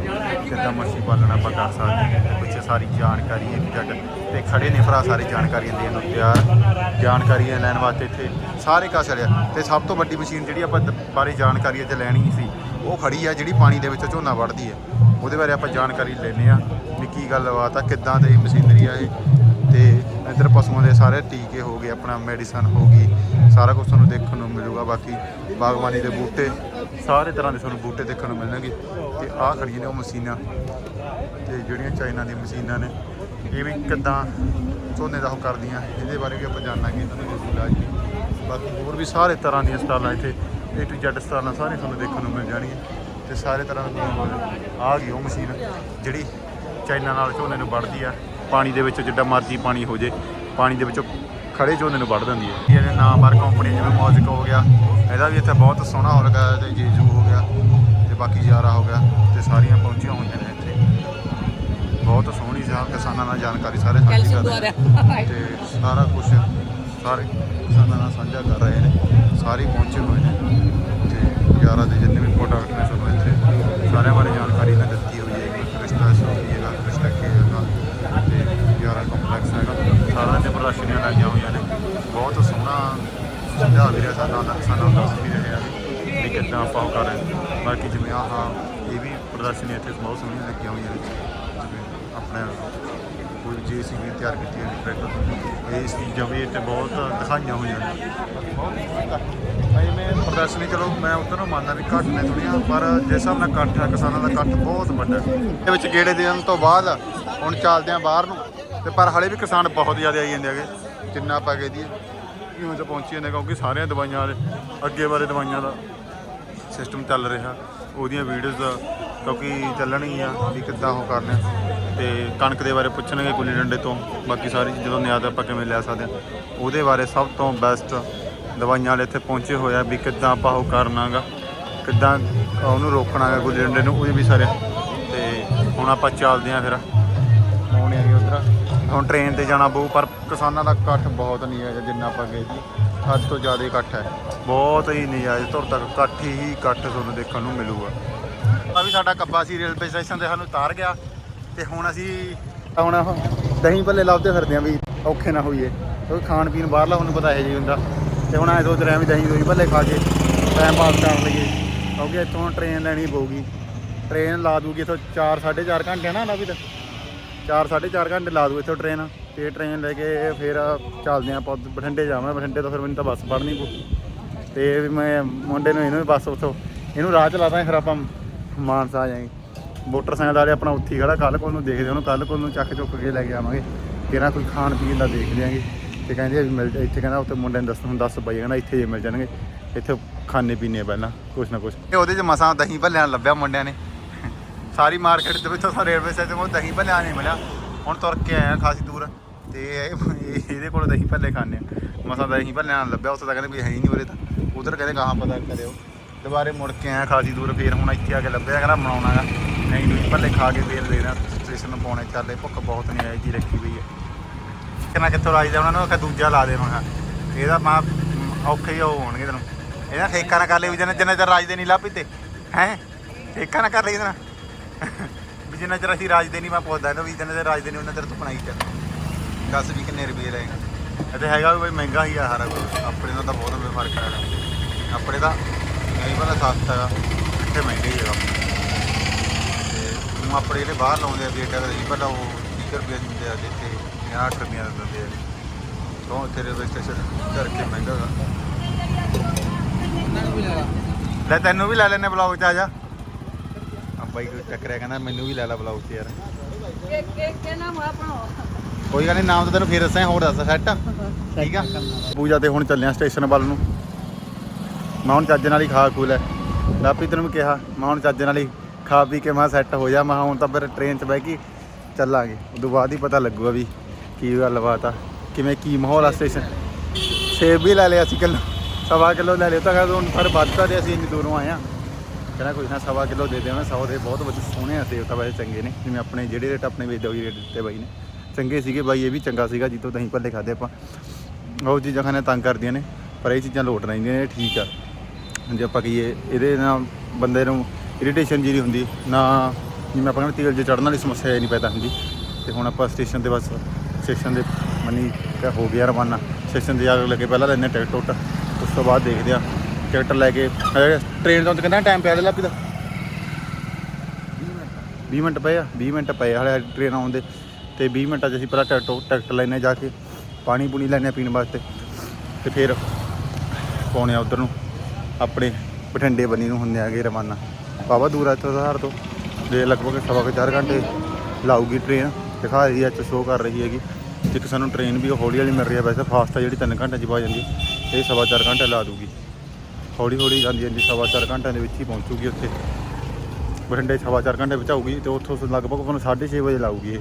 ਕਿੱਦਾਂ ਮੱਛੀ ਪਾਲਣ ਆਪਾਂ ਕਰ ਸਕਦੇ ਹਾਂ। ਪਿੱਛੇ ਸਾਰੀ ਜਾਣਕਾਰੀ ਹੈ ਜੱਟ ਤੇ ਖੜੇ ਨੇ ਭਰਾ, ਸਾਰੀ ਜਾਣਕਾਰੀਆਂ ਦੇਣ ਨੂੰ ਤਿਆਰ। ਜਾਣਕਾਰੀਆਂ ਲੈਣ ਵਾਸਤੇ ਇੱਥੇ ਸਾਰੇ ਕਾਸਰ ਆ। ਤੇ ਸਭ ਤੋਂ ਵੱਡੀ ਮਸ਼ੀਨ ਜਿਹੜੀ ਆਪਾਂ ਬਾਰੇ ਜਾਣਕਾਰੀ ਅੱਜ ਲੈਣੀ ਸੀ, ਉਹ ਖੜੀ ਆ ਜਿਹੜੀ ਪਾਣੀ ਦੇ ਵਿੱਚ ਝੋਨਾ ਵੱਢਦੀ ਹੈ ਉਹਦੇ ਬਾਰੇ ਆਪਾਂ ਜਾਣਕਾਰੀ ਲੈਣੇ ਆ। ਵੀ ਕੀ ਗੱਲਬਾਤ ਆ, ਕਿੱਦਾਂ ਦੀ ਮਸ਼ੀਨਰੀ ਆ ਇਹ। ਤੇ ਇੱਧਰ ਪਸ਼ੂਆਂ ਦੇ ਸਾਰੇ ਟੀਕੇ ਹੋ ਗਏ, ਆਪਣਾ ਮੈਡੀਸਨ ਹੋ ਗਈ। ਸਾਰਾ ਕੁਝ ਤੁਹਾਨੂੰ ਦੇਖਣ ਨੂੰ ਮਿਲੂਗਾ। ਬਾਕੀ ਬਾਗਬਾਨੀ ਦੇ ਬੂਟੇ, ਸਾਰੇ ਤਰ੍ਹਾਂ ਦੇ ਤੁਹਾਨੂੰ ਬੂਟੇ ਦੇਖਣ ਨੂੰ ਮਿਲਣਗੇ। ਤੇ ਆਹ ਖੜੀਆਂ ਨੇ ਉਹ ਮਸ਼ੀਨਾਂ। ਤੇ ਜਿਹੜੀਆਂ ਚਾਈਨਾ ਦੀਆਂ ਮਸ਼ੀਨਾਂ ਨੇ, ਇਹ ਵੀ ਕਿੱਦਾਂ ਝੋਨੇ ਦਾ ਉਹ ਕਰਦੀਆਂ ਇਹਦੇ ਬਾਰੇ ਵੀ ਆਪਾਂ ਜਾਣਾਂਗੇ ਇਹਨਾਂ ਦੇ ਵਿੱਚ ਇਲਾਜ ਬਾਕੀ ਹੋਰ ਵੀ ਸਾਰੇ ਤਰ੍ਹਾਂ ਦੀਆਂ ਸਟਾਲਾਂ ਇੱਥੇ, A to Z ਸਟਾਲਾਂ ਸਾਰੀਆਂ ਤੁਹਾਨੂੰ ਦੇਖਣ ਨੂੰ ਮਿਲ ਜਾਣਗੀਆਂ। ਤੇ ਸਾਰੇ ਤਰ੍ਹਾਂ ਦੀ ਆ ਗਈ ਉਹ ਮਸ਼ੀਨ, ਜਿਹੜੀ ਚਾਈਨਾ ਨਾਲ ਝੋਨੇ ਨੂੰ ਵੱਢਦੀ ਆ। ਪਾਣੀ ਦੇ ਵਿੱਚ ਜਿੱਡਾ ਮਰਜ਼ੀ ਪਾਣੀ ਹੋ ਜੇ, ਪਾਣੀ ਦੇ ਵਿੱਚੋਂ ਖੜੇ ਝੋਨੇ ਨੂੰ ਵੱਢ ਦਿੰਦੀ ਹੈ ਇਹਦੇ ਨਾਮ ਬਾਰ ਕੰਪਨੀ ਜਿਵੇਂ ਮੌਜਿਕ ਹੋ ਗਿਆ, ਇਹਦਾ ਵੀ ਇੱਥੇ ਬਹੁਤ ਸੋਹਣਾ ਹੋ ਲੱਗਾ ਤੇ ਜੀਜੂ ਹੋ ਗਿਆ, ਤੇ ਬਾਕੀ ਯਾਰਾ ਹੋ ਗਿਆ, ਤੇ ਸਾਰੀਆਂ ਪਹੁੰਚੀਆਂ ਹੋਈਆਂ ਨੇ। ਬਹੁਤ ਸੋਹਣੀ ਜਗ੍ਹਾ ਕਿਸਾਨਾਂ ਨਾਲ ਜਾਣਕਾਰੀ ਸਾਰੇ ਸਾਂਝੀ ਕਰ ਰਹੇ ਨੇ। ਤੇ ਸਾਰਾ ਕੁਝ ਸਾਰੇ ਕਿਸਾਨਾਂ ਨਾਲ ਸਾਂਝਾ ਕਰ ਰਹੇ ਨੇ ਸਾਰੇ ਪਹੁੰਚੇ ਹੋਏ ਨੇ। ਤੇ ਯਾਰਾ ਦੇ ਜਿੰਨੇ ਵੀ ਪ੍ਰੋਡਕਟ ਨੇ ਤੁਹਾਨੂੰ ਇੱਥੇ ਸਾਰਿਆਂ ਬਾਰੇ ਜਾਣਕਾਰੀ ਇਹਨਾਂ ਦਿੱਤੀ ਹੋਈ ਹੈ ਕਿ ਕ੍ਰਿਸਟਾ ਸ਼ੋਪੀ ਹੈਗਾ ਕ੍ਰਿਸਟਾ ਕੀ ਹੈਗਾ। ਤੇ ਯਾਰਾ ਕੰਪਲੈਕਸ ਹੈਗਾ ਸਾਰਿਆਂ ਦੇ ਪ੍ਰਦਰਸ਼ਨੀਆਂ ਲੱਗੀਆਂ ਹੋਈਆਂ ਨੇ। ਬਹੁਤ ਸੋਹਣਾ ਸਮਝਾ ਵੀ ਰਿਹਾ ਸਾਡਾ ਨਾਲ ਸਾਨੂੰ ਦੱਸ ਵੀ ਰਹੇ ਆ ਵੀ ਕਿੱਦਾਂ ਆਪਾਂ ਕਰ ਰਹੇ ਹਾਂ। ਬਾਕੀ ਜਿਵੇਂ ਆਹ ਇਹ ਵੀ ਪ੍ਰਦਰਸ਼ਨੀ ਇੱਥੇ ਬਹੁਤ ਸੋਹਣੀਆਂ ਲੱਗੀਆਂ ਹੋਈਆਂ ਨੇ। ਆਪਣੇ ਕੋਈ ਜੀਸੀਬੀ ਤਿਆਰ ਕੀਤੀ ਹੋਈ ਟਰੈਕਟਰ ਇਹ ਚੀਜ਼ਾਂ ਵੀ ਇੱਥੇ ਬਹੁਤ ਦਿਖਾਈਆਂ ਹੋਈਆਂ ਨੇ। ਭਾਈ, ਮੈਂ ਪ੍ਰਦਰਸ਼ਨੀ ਚਲੋ, ਮੈਂ ਉਧਰ ਨੂੰ ਮੰਨਦਾ ਵੀ ਘੱਟ ਨੇ ਦੁਨੀਆ ਪਰ ਜਿਸ ਹਿਸਾਬ ਨਾਲ ਇਕੱਠ ਹੈ, ਕਿਸਾਨਾਂ ਦਾ ਇਕੱਠ ਬਹੁਤ ਵੱਡਾ ਇਹਦੇ ਵਿੱਚ ਗੇੜੇ ਦੇਣ ਤੋਂ ਬਾਅਦ ਹੁਣ ਚੱਲਦੇ ਆ ਬਾਹਰ ਨੂੰ। ਤੇ ਪਰ ਹਲੇ ਵੀ ਕਿਸਾਨ ਬਹੁਤ ਜ਼ਿਆਦਾ ਆਈ ਜਾਂਦੇ ਹੈਗੇ, ਜਿੰਨਾ ਆਪਾਂ ਕਹਿ ਦਈਏ। ਕਿਉਂ ਚ ਪਹੁੰਚੀ ਜਾਂਦੇ, ਕਿਉਂਕਿ ਸਾਰੀਆਂ ਦਵਾਈਆਂ ਦੇ ਅੱਗੇ ਬਾਰੇ ਦਵਾਈਆਂ ਦਾ ਸਿਸਟਮ ਚੱਲ ਰਿਹਾ। ਉਹਦੀਆਂ ਵੀਡੀਓਜ਼ ਕਿਉਂਕਿ ਚੱਲਣਗੀਆਂ ਵੀ ਕਿੱਦਾਂ ਉਹ ਕਰਨਾ ਤੇ ਕਣਕ ਦੇ ਬਾਰੇ ਪੁੱਛਣਗੇ ਗੁੱਲੀ ਡੰਡੇ ਤੋਂ, ਬਾਕੀ ਸਾਰੀ ਚੀਜ਼ਾਂ ਤੋਂ ਨਿਆਦ ਆਪਾਂ ਕਿਵੇਂ ਲੈ ਸਕਦੇ ਹਾਂ ਉਹਦੇ ਬਾਰੇ ਸਭ ਤੋਂ ਬੈਸਟ ਦਵਾਈਆਂ ਵਾਲੇ ਇੱਥੇ ਪਹੁੰਚੇ ਹੋਏ ਆ ਵੀ ਕਿੱਦਾਂ ਆਪਾਂ ਉਹ ਕਰਨਾਗਾ, ਕਿੱਦਾਂ ਉਹਨੂੰ ਰੋਕਣਾਗਾ ਗੁੱਲੀ ਡੰਡੇ ਨੂੰ, ਉਹ ਵੀ ਸਾਰੇ ਤੇ ਹੁਣ ਆਪਾਂ ਚੱਲਦੇ ਆਂ ਫਿਰ। ਆਉਣੇ ਆਗੇ ਉਧਰ। ਹੁਣ ਟ੍ਰੇਨ ਤੇ ਜਾਣਾ ਪਊ, ਪਰ ਕਿਸਾਨਾਂ ਦਾ ਇਕੱਠ ਬਹੁਤ ਨਹੀਂ ਹੈ ਜਿੰਨਾ ਆਪਾਂ ਗਏ ਸੀ ਅੱਜ ਤੋਂ ਜ਼ਿਆਦਾ ਇਕੱਠ ਹੈ। ਬਹੁਤ ਹੀ ਨਜਾਇਜ਼ ਤੁਰ ਤੱਕ ਇਕੱਠ ਹੀ ਇਕੱਠ ਤੁਹਾਨੂੰ ਦੇਖਣ ਨੂੰ ਮਿਲੂਗਾ। ਆ ਵੀ ਸਾਡਾ ਕੱਬਾ ਸੀ ਰੇਲਵੇ ਸਟੇਸ਼ਨ ਤੇ ਸਾਨੂੰ ਉਤਾਰ ਗਿਆ। ਤੇ ਹੁਣ ਅਸੀਂ ਹੁਣ। ਦਹੀਂ ਭੱਲੇ ਲੱਭਦੇ ਫਿਰਦੇ ਆਂ ਵੀ ਔਖੇ ਨਾ ਹੋਈਏ। ਕਿਉਂਕਿ ਖਾਣ ਪੀਣ ਬਾਹਰਲਾ ਤੁਹਾਨੂੰ ਪਤਾ ਹੈ ਜੀ ਹੁੰਦਾ। ਤੇ ਹੁਣ ਐ ਸੋਚ ਰਿਹਾ ਵੀ ਦਹੀਂ ਦਹੀਂ ਭੱਲੇ ਖਾ ਕੇ ਟਾਈਮ ਪਾਸ ਕਰ ਲਈਏ ਕਿਉਂਕਿ ਇੱਥੋਂ ਟ੍ਰੇਨ ਲੈਣੀ ਪਊਗੀ। ਟ੍ਰੇਨ ਲਾ ਦੂਗੀ ਇੱਥੋਂ 4 4.5 ਘੰਟੇ ਨਾ ਨਾ ਵੀ ਤਾਂ। 4 4.5 ਘੰਟੇ ਲਾ ਦੂ ਇੱਥੋਂ ਟ੍ਰੇਨ ਤੇ ਟ੍ਰੇਨ ਲੈ ਕੇ ਫਿਰ ਚੱਲਦੇ ਆਂ ਆਪਾਂ ਬਠਿੰਡੇ ਜਾਵਾਂ ਬਠਿੰਡੇ ਤੋਂ ਫਿਰ ਮੈਨੂੰ ਤਾਂ ਬੱਸ ਫੜਨੀ ਪਊ। ਤੇ ਵੀ ਮੈਂ ਮੁੰਡੇ ਨੂੰ ਇਹਨੂੰ ਵੀ ਬੱਸ ਉੱਥੋਂ। ਇਹਨੂੰ ਰਾਹ ਚਲਾਦਾ ਫਿਰ ਆਪਾਂ ਮਾਨਸਾ ਆ ਜਾਵਾਂਗੇ। ਮੋਟਰਸਾਈਕਲ ਵਾਲੇ ਆਪਣਾ ਉੱਥੇ ਖੜਾ ਕੱਲ ਕੋਲ ਨੂੰ ਦੇਖਦੇ ਉਹਨੂੰ ਕੱਲ ਕੋਲ ਨੂੰ ਚੱਕ ਚੁੱਕ ਕੇ ਲੈ ਕੇ ਆਵਾਂਗੇ। ਕਿਹੜਾ ਕੋਈ ਖਾਣ ਪੀਣ ਦਾ ਦੇਖ ਲਿਆਂਗੇ। ਤੇ ਕਹਿੰਦੇ ਆ ਵੀ ਮਿਲ ਇੱਥੇ ਕਹਿੰਦਾ ਉੱਥੇ ਮੁੰਡੇ ਨੂੰ ਦੱਸ, ਹੁਣ ਦੱਸ ਪਈ ਕਹਿੰਦਾ ਇੱਥੇ ਜੇ ਮਿਲ ਜਾਣਗੇ। ਇੱਥੇ ਖਾਣੇ ਪੀਣੇ ਆ ਪਹਿਲਾਂ, ਕੁਛ ਨਾ ਕੁਛ। ਇਹ ਉਹਦੇ ਚ ਮਸਾਂ ਦਹੀਂ ਭੱਲਿਆਂ ਲੱਭਿਆ ਮੁੰਡਿਆਂ ਨੇ। ਸਾਰੀ ਮਾਰਕੀਟ ਦੇ ਵਿੱਚ ਉੱਥੋਂ ਰੇਲਵੇ ਸਟੇਸ਼ਨ ਕੋਲ ਦਹੀਂ ਭੱਲਿਆਂ ਨਹੀਂ ਮਿਲਿਆ। ਹੁਣ ਤੁਰ ਕੇ ਆਇਆ ਖਾਸੀ ਦੂਰ। ਤੇ ਇਹਦੇ ਕੋਲ ਦਹੀਂ ਭੱਲੇ ਖਾਣੇ ਆ। ਮਸਾਂ ਦਹੀਂ ਭੱਲਿਆਂ ਨਾਲ ਲੱਭਿਆ, ਉੱਥੇ ਤਾਂ ਕਹਿੰਦੇ ਵੀ ਹੈ ਹੀ ਨਹੀਂ ਉਰੇ ਤਾਂ। ਉਧਰ ਕਹਿੰਦੇ ਗਾਹਾਂ ਪਤਾ ਕਰਿਓ। ਦੁਬਾਰੇ ਮੁੜ ਕੇ ਆਇਆ ਖਾਸੀ ਦੂਰ, ਫੇਰ ਹੁਣ ਇੱਥੇ ਆ ਕੇ ਲੱਭਿਆ, ਕਹਿੰਦਾ ਬਣਾਉਣਾਗਾ ਨਹੀਂ ਦਹੀਂ ਪੱਲੇ ਖਾ ਕੇ ਫੇਰ ਦੇ ਦੇਣਾ ਸਟੇਸ਼ਨ ਨੂੰ ਪਾਉਣੇ ਚੱਲੇ ਭੁੱਖ ਬਹੁਤ ਨਹੀਂ ਆਈ ਜੀ ਰੱਖੀ ਹੋਈ ਹੈ। ਕਿੰਨਾ ਕਿੱਥੋਂ ਰਾਜਦਾ ਉਹਨਾਂ ਨੂੰ, ਆਖਿਆ ਦੂਜਾ ਲਾ ਦੇ ਮੈਂ ਇਹਦਾ ਮਾਂ ਔਖੇ ਹੀ ਉਹ ਹੋਣਗੇ ਤੈਨੂੰ। ਇਹਦਾ ਠੇਕਾ ਨਾ ਕਰ ਲਈ ਵੀ ਜਿੰਨਾ ਜਿੰਨਾ ਚਿਰ ਰਾਜਦੇ ਨਹੀਂ ਲੱਭੀ ਤੇ। ਹੈ? ਠੇਕਾ ਨਾ ਕਰ ਲਈ ਇਹਦਾ। ਵੀ ਜਿੰਨਾ ਚਿਰ ਅਸੀਂ ਰਾਜਦੇ ਨਹੀਂ, ਮੈਂ ਪੁੱਛਦਾ ਇਹਦਾ ਵੀ ਜਿੰਨਾ ਚਿਰ ਰਾਜਦੇ ਨਹੀਂ, ਉਹਨਾਂ ਚਿਰ ਤੂੰ ਬਣਾਈ ਚੱਲ। ਦੱਸ ਵੀ ਕਿੰਨੇ ਰੁਪਏ ਲਏਗਾ ਇਹ ਤਾਂ ਹੈਗਾ ਵੀ ਬਈ ਮਹਿੰਗਾ ਹੀ ਆ ਸਾਰਾ ਕੁਝ ਆਪਣੇ ਨਾਲ ਤਾਂ ਬਹੁਤ ਫ਼ਰਕ ਹੈ ਆਪਣੇ ਤਾਂ ਨਹੀਂ ਪਤਾ ਸਸਤਾ ਇੱਥੇ ਮਹਿੰਗਾ ਹੀ ਹੈਗਾ। ਤੇ ਆਪਣੇ ਜਿਹੜੇ ਬਾਹਰ ਲਾਉਂਦੇ ਆ ਬੇਟਾ ਦੇ ਜੀ ਪਹਿਲਾਂ ਉਹ 30 ਰੁਪਏ ਦਿੰਦੇ ਆ ਤੇ 50 ਰੁਪਏ ਦਿੰਦੇ ਆ ਤੋਂ ਤੇਰੇ ਵਿੱਚ ਸਟੇਸ਼ਨ ਕਰਕੇ ਮਹਿੰਗਾ ਗਾ। ਲੈ ਤੈਨੂੰ ਵੀ ਲੈ ਲੈਨੇ ਬਲੌਗ ਚ ਆ ਜਾ। ਆ ਬਾਈ ਕੋਈ ਟੱਕਰਿਆ ਕਹਿੰਦਾ, ਮੈਨੂੰ ਵੀ ਲੈ ਲੈ ਬਲੌਗ ਚ ਯਾਰ। ਕੋਈ ਗੱਲ ਨਹੀਂ ਨਾਮ ਤਾਂ ਤੈਨੂੰ ਫੇਰ ਦੱਸਾਂ, ਹੋਰ ਦੱਸ ਸੈੱਟ ਠੀਕ ਆ? ਪੂਜਾ ਤੇ ਹੁਣ ਚੱਲਿਆ ਸਟੇਸ਼ਨ ਵੱਲ ਨੂੰ। ਮੈਂ ਹੁਣ ਚੱਜ ਨਾਲ ਹੀ ਖਾ ਖੂ ਲੈ। ਲਾਪੀ ਤੈਨੂੰ ਵੀ ਕਿਹਾ, ਮੈਂ ਹੁਣ ਚੱਜ ਨਾਲ ਹੀ ਖਾ ਪੀ ਕੇ ਮੈਂ ਸੈੱਟ ਹੋ ਜਾ, ਮੈਂ ਹੁਣ ਤਾਂ ਫਿਰ ਟ੍ਰੇਨ 'ਚ ਬਹਿ ਕੇ ਚੱਲਾਂਗੇ। ਉਦੋਂ ਬਾਅਦ ਹੀ ਪਤਾ ਲੱਗੂਗਾ ਵੀ ਕੀ ਗੱਲਬਾਤ ਆ, ਕਿਵੇਂ ਕੀ ਮਾਹੌਲ ਆ ਸਟੇਸ਼ਨ ਸੇਬ ਵੀ ਲੈ ਲਿਆ ਅਸੀਂ ਕਿਲੋ, ਸਵਾ ਕਿਲੋ ਲੈ ਲਿਆ। ਤਾਂ ਕਹਿੰਦਾ ਹੁਣ ਪਰ ਵੱਧਦਾ ਤੇ ਅਸੀਂ ਇੰਨੀ ਦੂਰੋਂ ਆਏ ਆ। ਕਹਿੰਦਾ ਕੋਈ ਨਾ ਸਵਾ ਕਿਲੋ ਦੇ ਦੇਣਾ ਸੌ ਦੇ ਬਹੁਤ ਵਧੀਆ ਸੋਹਣੇ ਆ ਸੇਬ ਤਾਂ ਵੈਸੇ ਚੰਗੇ ਨੇ। ਜਿਵੇਂ ਆਪਣੇ ਜਿਹੜੇ ਰੇਟ ਆਪਣੇ ਵੇਚਦੇ ਉਹੀ ਰੇਟ ਦਿੱਤੇ ਬਾਈ ਨੇ। ਚੰਗੇ ਸੀਗੇ ਬਾਈ, ਇਹ ਵੀ ਚੰਗਾ ਸੀਗਾ ਜਿੱਤੋਂ ਦਹੀਂ ਭੱਲੇ ਖਾਦੇ ਆਪਾਂ। ਉਹ ਚੀਜ਼ਾਂ ਖਾਣੇ ਤੰਗ ਕਰਦੀਆਂ ਨੇ, ਪਰ ਇਹ ਚੀਜ਼ਾਂ ਲੋਟ ਰਹਿੰਦੀਆਂ ਨੇ, ਠੀਕ ਆ। ਜੇ ਆਪਾਂ ਕਹੀਏ, ਇਹਦੇ ਨਾਲ ਬੰਦੇ ਨੂੰ ਇਰੀਟੇਸ਼ਨ ਜਿਹੜੀ ਹੁੰਦੀ, ਨਾ ਜਿਵੇਂ ਆਪਾਂ ਕਹਿੰਦੇ ਤੇਲ ਜੇ ਚੜਨ ਵਾਲੀ ਸਮੱਸਿਆ ਨਹੀਂ ਪੈਦਾ ਹੁੰਦੀ। ਤੇ ਹੁਣ ਆਪਾਂ ਸਟੇਸ਼ਨ ਤੇ ਬਸ ਸਟੇਸ਼ਨ ਦੇ ਮਨੀ ਕਿਆ ਹੋ ਗਿਆ ਰਵਾਨਾ। ਸਟੇਸ਼ਨ ਤੇ ਜਾ ਕੇ ਲੱਗੇ, ਪਹਿਲਾਂ ਲੈਣੇ ਟਿਕਟ ਟੁੱਟ, ਉਸ ਤੋਂ ਬਾਅਦ ਦੇਖਦੇ ਆ ਟਿਕਟ ਲੈ ਕੇ ਟ੍ਰੇਨ ਤੋਂ ਕਿੰਨਾ ਟਾਈਮ ਪਿਆ ਦੇ ਲੱਪੀ ਦਾ? 20 ਮਿੰਟ ਪਏ ਆ 20 ਮਿੰਟ ਪਏ ਆ, ਹਲੇ ਟ੍ਰੇਨ ਆਉਣ ਦੇ। ਤੇ 20 ਮਿੰਟਾਂ 'ਚ ਅਸੀਂ ਪਹਿਲਾਂ ਟਿਕਟ ਟਿਕਟ ਲੈਣੇ ਜਾ ਕੇ। ਪਾਣੀ ਪੂਣੀ ਲੈਣੇ ਪੀਣ ਵਾਸਤੇ। ਤੇ ਫਿਰ ਪਾਉਣੇ ਆ ਉਧਰ ਨੂੰ, ਆਪਣੇ ਬਠਿੰਡੇ ਬੰਨੀ ਨੂੰ ਹੁੰਦੇ ਆਗੇ ਰਵਾਨਾ। ਬਾਬਾ ਦੂਰ ਹੈ ਇੱਥੋਂ ਸਹਾਰ ਤੋਂ। ਦੇ ਲਗਭਗ ਸਵਾ ਕੇ ਚਾਰ ਘੰਟੇ ਲਾਊਗੀ ਟ੍ਰੇਨ ਦਿਖਾ ਰਹੀ ਹੈ ਚ ਸ਼ੋਅ ਕਰ ਰਹੀ ਹੈਗੀ। ਇੱਕ ਸਾਨੂੰ ਟ੍ਰੇਨ ਵੀ ਹੌਲੀ ਹੌਲੀ ਮਿਲ ਰਹੀ ਹੈ ਵੈਸੇ ਫਾਸਟ ਹੈ ਜਿਹੜੀ 3 ਘੰਟੇ ਚ ਪਾ ਜਾਂਦੀ। ਹੈ। ਇਹ ਸਵਾ ਚਾਰ ਘੰਟੇ ਲਾ ਦੂਗੀ ਹੌਲੀ ਹੌਲੀ ਜਾਂਦੀ ਜਾਂਦੀ ਸਵਾ ਚਾਰ ਘੰਟਿਆਂ ਦੇ ਵਿੱਚ ਹੀ ਪਹੁੰਚੂਗੀ ਉੱਥੇ। ਬਠਿੰਡੇ ਸਵਾ ਚਾਰ ਘੰਟੇ ਵਿੱਚ ਆਊਗੀ ਤੇ ਉੱਥੋਂ ਲਗਭਗ ਆਪਾਂ ਨੂੰ 6:30 ਵਜੇ ਲਾਊਗੀ ਇਹ।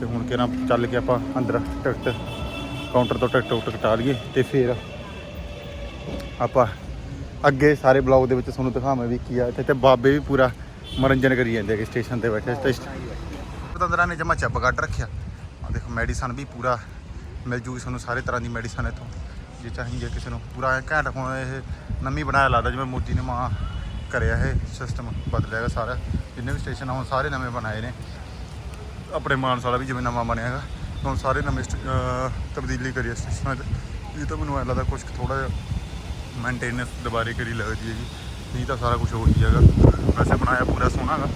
ਤੇ ਹੁਣ ਕਿਹੜਾ ਚੱਲ ਕੇ ਆਪਾਂ ਅੰਦਰ ਟਿਕਟ ਕਾਊਂਟਰ ਤੋਂ ਟਿਕਟ ਟੁਕਟ ਕਟਾ ਲਈਏ ਤੇ ਫਿਰ ਆਪਾਂ ਅੱਗੇ ਸਾਰੇ ਬਲੌਗ ਦੇ ਵਿੱਚ ਤੁਹਾਨੂੰ ਦਿਖਾਵਾਂ ਵੀ ਕੀ ਆ। ਇੱਥੇ ਤੇ ਬਾਬੇ ਵੀ ਪੂਰਾ ਮਨੋਰੰਜਨ ਕਰੀ ਜਾਂਦੇ ਹੈਗੇ ਸਟੇਸ਼ਨ ਤੇ ਬੈਠੇ ਸਟੇਸ਼ਨ ਪਤੰਦਰਾਂ ਨੇ ਜਮਾ ਚੱਪ ਕੱਢ ਰੱਖਿਆ। ਆ ਦੇਖੋ ਮੈਡੀਸਨ ਵੀ ਪੂਰਾ ਮਿਲ ਜੂਗੀ ਤੁਹਾਨੂੰ ਸਾਰੇ ਤਰ੍ਹਾਂ ਦੀ ਮੈਡੀਸਨ ਇੱਥੋਂ। ਜੇ ਚਾਹੀਏ ਕਿਸੇ ਨੂੰ ਪੂਰਾ ਘੈਂਟ ਹੁਣ ਇਹ ਨਵੀਂ ਬਣਾਇਆ ਲੱਗਦਾ, ਜਿਵੇਂ ਮੋਦੀ ਨੇ ਮਾਂ ਕਰਿਆ ਇਹ ਸਿਸਟਮ ਬਦਲਿਆ ਹੈਗਾ ਸਾਰਾ। ਜਿੰਨੇ ਵੀ ਸਟੇਸ਼ਨ ਹੁਣ ਸਾਰੇ ਨਵੇਂ ਬਣਾਏ ਨੇ। ਆਪਣੇ ਮਾਨਸਾ ਵਾਲਾ ਵੀ ਜਿਵੇਂ ਨਵਾਂ ਬਣਿਆ ਹੈਗਾ। ਹੁਣ ਸਾਰੇ ਨਵੇਂ ਸਟ- ਤਬਦੀਲੀ ਕਰੀ ਸਟੇਸ਼ਨਾਂ 'ਚ ਇਹ ਤਾਂ ਮੈਨੂੰ ਐਂ ਲੱਗਦਾ ਕੁਝ ਥੋੜਾ ਜਿਹਾ ਮੇਨਟੇਨੈਂਸ ਦੁਬਾਰੇ ਕਰੀ ਲੱਗਦੀ ਹੈ ਜੀ। ਨਹੀਂ ਤਾਂ ਸਾਰਾ ਕੁਝ ਉਹੀ ਹੈਗਾ ਵੈਸੇ ਬਣਾਇਆ ਪੂਰਾ ਸੋਹਣਾ ਹੈਗਾ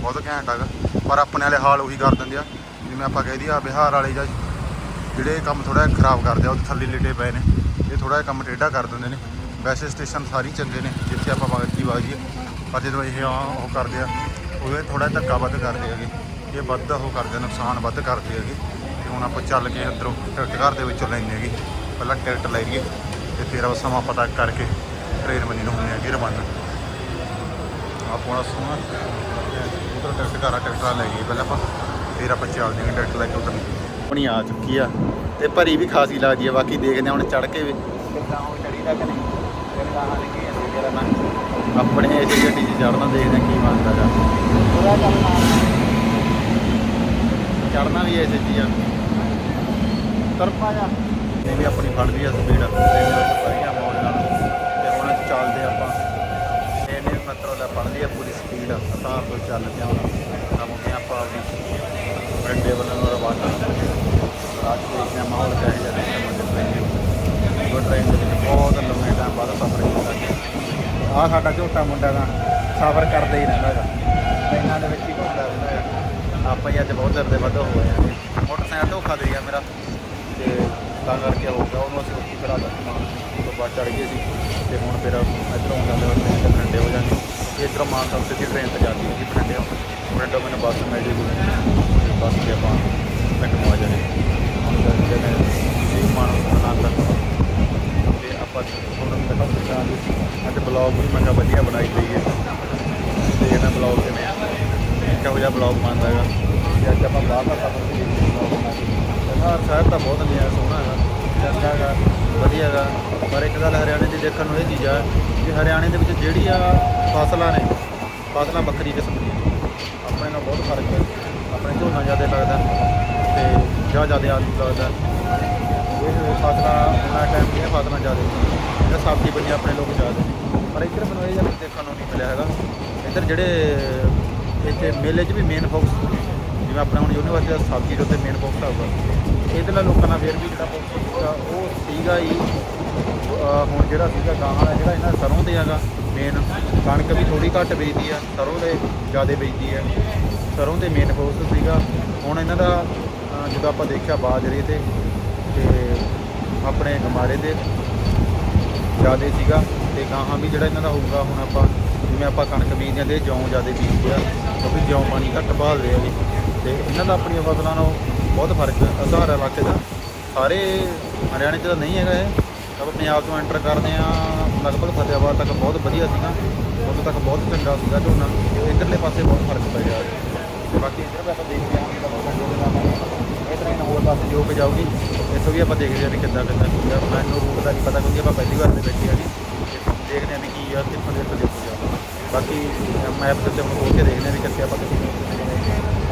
ਬਹੁਤ ਘੈਂਟ ਹੈਗਾ ਪਰ ਆਪਣੇ ਵਾਲੇ ਹਾਲ ਉਹੀ ਕਰ ਦਿੰਦੇ ਆ। ਜਿਵੇਂ ਆਪਾਂ ਕਹਿ ਦਈਏ ਆ ਬਿਹਾਰ ਵਾਲੇ ਜਾਂ ਜਿਹੜੇ ਕੰਮ ਥੋੜਾ ਜਿਹਾ ਖਰਾਬ ਕਰਦੇ ਆ ਉਹ ਥੱਲੇ ਲਿਟੇ ਪਏ ਨੇ। ਇਹ ਥੋੜਾ ਜਿਹਾ ਕੰਮ ਟੇਢਾ ਕਰ ਦਿੰਦੇ ਨੇ। ਵੈਸੇ ਸਟੇਸ਼ਨ ਸਾਰੀ ਚੰਗੇ ਨੇ ਜਿੱਥੇ ਆਪਾਂ ਬਾਕੀ ਵਾਜੀਏ ਪਰ ਜਦੋਂ ਇਹ ਉਹ ਕਰਦੇ ਆ ਉਹਦੇ ਥੋੜਾ ਜਿਹਾ ਧੱਕਾ ਵੱਧ ਕਰਦੇ ਹੈਗੇ। ਇਹ ਵੱਧ ਉਹ ਕਰਦੇ ਆ, ਨੁਕਸਾਨ ਵੱਧ ਕਰਦੇ ਹੈਗੇ। ਤੇ ਹੁਣ ਆਪਾਂ ਚੱਲ ਕੇ ਅੰਦਰੋਂ ਟਿਕਟ ਘਰ ਦੇ ਵਿੱਚੋਂ ਲੈਣੇ ਹੈਗੇ। ਪਹਿਲਾਂ ਟਿਕਟ ਲੈ ਲਈਏ। ਫਿਰ ਆਪਾਂ ਸਮਾਂ ਪਤਾ ਕਰਕੇ ਟ੍ਰੇਨ ਬੰਨੀ ਨੂੰ ਹੁੰਦੇ ਹੈਗੇ ਰਵਾਨਾ ਆਪਣਾ ਸੋਹਣਾ ਉਧਰ ਟਿਕਟ ਘਰਾਂ ਟਿਕਟਾਂ ਲੈ ਗਏ ਪਹਿਲਾਂ ਆਪਾਂ ਫਿਰ ਆਪਾਂ ਚੱਲਦੇ ਹਾਂ ਟਿਕਟ ਲੈ ਕੇ ਉਧਰ। ਆਪਣੀ ਆ ਚੁੱਕੀ ਆ ਤੇ ਭਰੀ ਵੀ ਖਾਸੀ ਲੱਗਦੀ ਆ ਬਾਕੀ ਦੇਖਦੇ ਹੁਣ ਚੜ ਕੇ ਵੀ। ਕਿੱਦਾਂ ਉਹ ਚੜੀ ਦਾ ਕਿ ਨਹੀਂ? ਫਿਰ ਗਾਹਾਂ ਕੇ ਜਾਂਦੇ ਜਿਹੜਾ ਮੈਂ ਆਪਣੇ ਇਸੇ ਗੱਡੀ 'ਚ ਚੜਨਾ ਦੇਖਦੇ ਕੀ ਬਣਦਾ ਪੂਰਾ ਚੱਲਣਾ ਚੜਨਾ ਵੀ ਇਸੇ ਹੀ ਆ। ਤਰਪਾ ਜਾ। ਇਹ ਵੀ ਆਪਣੀ ਫੜਦੀ ਆ ਸਪੀਡ ਟ੍ਰੇਨ ਵਿੱਚ ਵਧੀਆ ਮੌਜ ਨਾਲ। ਤੇ ਹੁਣ ਚੱਲਦੇ ਆਪਾਂ। ਟ੍ਰੇਨ ਨੇ ਮਤਲਬ ਲੈ ਫੜਦੀ ਆ ਪੂਰੀ ਸਪੀਡ ਅਸਾਂ ਤੋਂ ਚੱਲਦੇ ਪਿਆ ਹੁਣ। ਕੰਮ ਕੇ ਆਪਾਂ ਆਪਣੀ ਬਰੰਡੇ ਵੱਲੋਂ ਨੂੰ ਰਵਾਨਾ। ਅੱਜ ਦੇਖਦੇ ਆ ਮਾਹੌਲ ਕਿਹੋ ਜਿਹਾ ਦੇਖਣ ਟ੍ਰੇਨ ਉਹ ਟ੍ਰੇਨ ਦੇ ਵਿੱਚ ਬਹੁਤ ਲੰਮੇ ਟਾਈਮ ਬਾਅਦ ਸਫ਼ਰ ਕੀਤਾ ਆ ਸਾਡਾ ਝੋਟਾ ਮੁੰਡਾ ਦਾ ਸਫ਼ਰ ਕਰਦਾ ਹੀ ਰਹਿੰਦਾ ਹੈਗਾ। ਟ੍ਰੇਨਾਂ ਦੇ ਵਿੱਚ ਹੀ ਘੁੰਮਦਾ ਰਹਿੰਦਾ ਹੈਗਾ। ਆਪਾਂ ਹੀ ਅੱਜ ਬਹੁਤ ਚਿਰ ਦੇ ਵੱਧ ਹੋਏ ਆ। ਮੋਟਰਸਾਈਕਲ ਧੋਖਾ ਦੇ ਗਿਆ ਮੇਰਾ। ਤੇ ਤਾਂ ਕਰਕੇ ਹੋ ਗਿਆ। ਉਹਨੂੰ ਅਸੀਂ ਉੱਥੇ ਕਰਾ ਦਿੱਤਾ। ਤੋਂ ਬਾਅਦ ਚੜ ਗਏ ਸੀ। ਤੇ ਹੁਣ ਫਿਰ ਇੱਧਰੋਂ ਜਾਂਦੇ ਹੋਏ ਟ੍ਰੇਨ ਤੇ ਬਠਿੰਡੇ ਹੋ ਜਾਂਦੀ। ਇੱਧਰੋਂ ਮਾਨਸਾ ਸਿੱਧੀ ਟ੍ਰੇਨ ਤੇ ਜਾਂਦੀ ਸੀ ਬਠਿੰਡੇ। ਬਠਿੰਡੇ ਮੈਨੂੰ ਬੱਸ ਮਿਲ ਜੇਗੀ। ਬੱਸ ਤੇ ਆਪਾਂ ਪਿੰਡ ਨੂੰ ਆ ਜਾਣੇ ਹੁਣ ਜਾਂਦੇ ਨੇ ਜੀ ਮਾਨਸਾ ਨਾਲ ਤੱਕ ਤੇ ਆਪਾਂ ਤੁਹਾਨੂੰ ਦਿਖਾ ਦਿੰਦੇ ਅੱਜ ਬਲੌਗ ਵੀ ਮੈਂ ਕਿਹਾ ਵਧੀਆ ਬਣਾਈ ਗਈ ਹੈ। ਤੇ ਇਹਨਾਂ ਬਲੌਗ ਕਿਵੇਂ ਆ? ਕਿਹੋ ਜਿਹਾ ਬਲੌਗ ਬਣਦਾ ਹੈਗਾ? ਤੇ ਅੱਜ ਆਪਾਂ ਬਾਹਰ ਦਾ ਸਫ਼ਰ ਤੇ ਬਲੌਗ ਹਾਂ। ਸ਼ਹਿਰ ਤਾਂ ਬਹੁਤ ਨਜ਼ਾਰਾ ਸੋਹਣਾ ਚੰਗਾ ਹੈਗਾ ਵਧੀਆ ਹੈਗਾ ਪਰ ਇੱਕ ਗੱਲ ਹਰਿਆਣੇ ਦੀ ਦੇਖਣ ਨੂੰ ਇਹ ਚੀਜ਼ ਆ ਕਿ ਹਰਿਆਣੇ ਦੇ ਵਿੱਚ ਜਿਹੜੀਆਂ ਫਸਲਾਂ ਨੇ, ਫਸਲਾਂ ਵੱਖਰੀ ਕਿਸਮ ਦੀਆਂ। ਆਪਣੇ ਨਾਲ ਬਹੁਤ ਫ਼ਰਕ ਹੈ। ਆਪਣੇ ਝੋਨਾ ਜ਼ਿਆਦਾ ਲੱਗਦਾ ਤੇ ਜਾਂ ਜ਼ਿਆਦਾ ਆਲੂ ਲੱਗਦਾ। ਇਹ ਫਸਲਾਂ, ਉਹਨਾਂ ਟਾਈਮ ਦੀਆਂ ਫਸਲਾਂ ਜ਼ਿਆਦਾ ਜਿਹੜਾ ਜਾਂ ਸਬਜ਼ੀ ਬੰਨੀ ਆਪਣੇ ਲੋਕ ਜ਼ਿਆਦਾ। ਨੇ ਪਰ ਇੱਧਰ ਮੈਨੂੰ ਇਹ ਜਿਹਾ ਦੇਖਣ ਨੂੰ ਨਹੀਂ ਮਿਲਿਆ ਹੈਗਾ। ਇੱਧਰ ਜਿਹੜੇ ਇੱਥੇ ਮੇਲੇ 'ਚ ਵੀ ਮੇਨ ਫੋਕਸ ਜਿਵੇਂ ਆਪਣੇ ਹੁਣ ਯੂਨੀਵਰਸਿਟੀ ਦਾ ਸਬਜ਼ੀ ਦੇ ਉੱਤੇ ਮੇਨ ਫੋਕਸ ਆਊਗਾ ਨਾਲ ਲੋਕਾਂ ਨਾਲ ਫਿਰ ਵੀ ਜਿਹੜਾ ਫੋਕਸ ਸੀਗਾ, ਉਹ ਸੀਗਾ ਹੀ ਹੁਣ ਜਿਹੜਾ ਸੀਗਾ ਗਾਹਾਂ ਜਿਹੜਾ ਇਹਨਾਂ ਦਾ ਸਰੋਂ ਤੇ ਹੈਗਾ ਮੇਨ ਕਣਕ ਵੀ ਥੋੜੀ ਘੱਟ ਵੇਚਦੀ ਆ, ਸਰੋਂ ਦੇ ਜ਼ਿਆਦਾ ਵੇਚਦੀ ਆ। ਸਰੋਂ ਦੇ ਮੇਨ ਫੋਕਸ ਸੀਗਾ। ਹੁਣ ਇਹਨਾਂ ਦਾ ਜਦੋਂ ਆਪਾਂ ਦੇਖਿਆ ਬਾਜਰੇ ਤੇ ਤੇ ਆਪਣੇ ਗਮਾਰੇ ਦੇ ਜ਼ਿਆਦਾ ਸੀਗਾ, ਤੇ ਗਾਹਾਂ ਵੀ ਜਿਹੜਾ ਇਹਨਾਂ ਦਾ ਹੋਊਗਾ, ਹੁਣ ਆਪਾਂ ਜਿਵੇਂ ਆਪਾਂ ਕਣਕ ਬੀਜਦੇ ਹਾਂ ਤੇ ਜੌਂ ਜ਼ਿਆਦਾ ਬੀਜਦੇ ਆ, ਕਿਉਂਕਿ ਜੌਂ ਪਾਣੀ ਘੱਟ ਭਾਲਦੇ ਆ ਜੀ। ਤੇ ਇਹਨਾਂ ਦਾ ਆਪਣੀਆਂ ਫਸਲਾਂ ਨਾਲੋਂ ਬਹੁਤ ਫ਼ਰਕ ਹੈ। ਅਸਾਰ ਇਲਾਕੇ ਦਾ। ਸਾਰੇ ਹਰਿਆਣੇ 'ਚ ਤਾਂ ਨਹੀਂ ਹੈਗਾ ਇਹ। ਆਪਾਂ ਪੰਜਾਬ ਤੋਂ ਐਂਟਰ ਕਰਦੇ ਆ ਲਗਭਗ ਫਤਿਆਬਾਦ ਤੱਕ ਬਹੁਤ ਵਧੀਆ ਸੀਗਾ। ਉਦੋਂ ਤੱਕ ਬਹੁਤ ਚੰਗਾ ਸੀਗਾ ਝੋਨਾ। ਤੇ ਇਧਰਲੇ ਪਾਸੇ ਬਹੁਤ ਫ਼ਰਕ ਪੈ ਗਿਆ। ਤੇ ਬਾਕੀ ਇੱਧਰ ਵੀ ਆਪਾਂ ਦੇਖਦੇ ਹਾਂ ਕਿ ਆਪਾਂ ਇਹ ਟ੍ਰੇਨ ਹੋਰ ਪਾਸੇ ਜੋ ਕੇ ਜਾਊਗੀ, ਇੱਥੋਂ ਵੀ ਆਪਾਂ ਦੇਖਦੇ ਹਾਂ ਵੀ ਕਿੱਦਾਂ ਕਿੱਦਾਂ ਕੀ ਆ। ਮੈਨੂੰ ਰੂਟ ਦਾ ਨਹੀਂ ਪਤਾ ਕਿਉਂਕਿ ਆਪਾਂ ਪਹਿਲੀ ਵਾਰ 'ਤੇ ਬੈਠੇ ਆ ਜੀ। ਦੇਖਦੇ ਹਾਂ ਵੀ ਕੀ ਆ, ਕਿੱਥੋਂ ਦੇ ਇੱਥੋਂ ਦੇਖੋ ਬਾਕੀ ਮੈਪ ਦੇ ਉੱਤੇ ਆਪਾਂ ਖੋਲ ਕੇ ਦੇਖਦੇ ਹਾਂ ਵੀ ਕਿੱਥੇ ਆਪਾਂ ਕਿੱਥੇ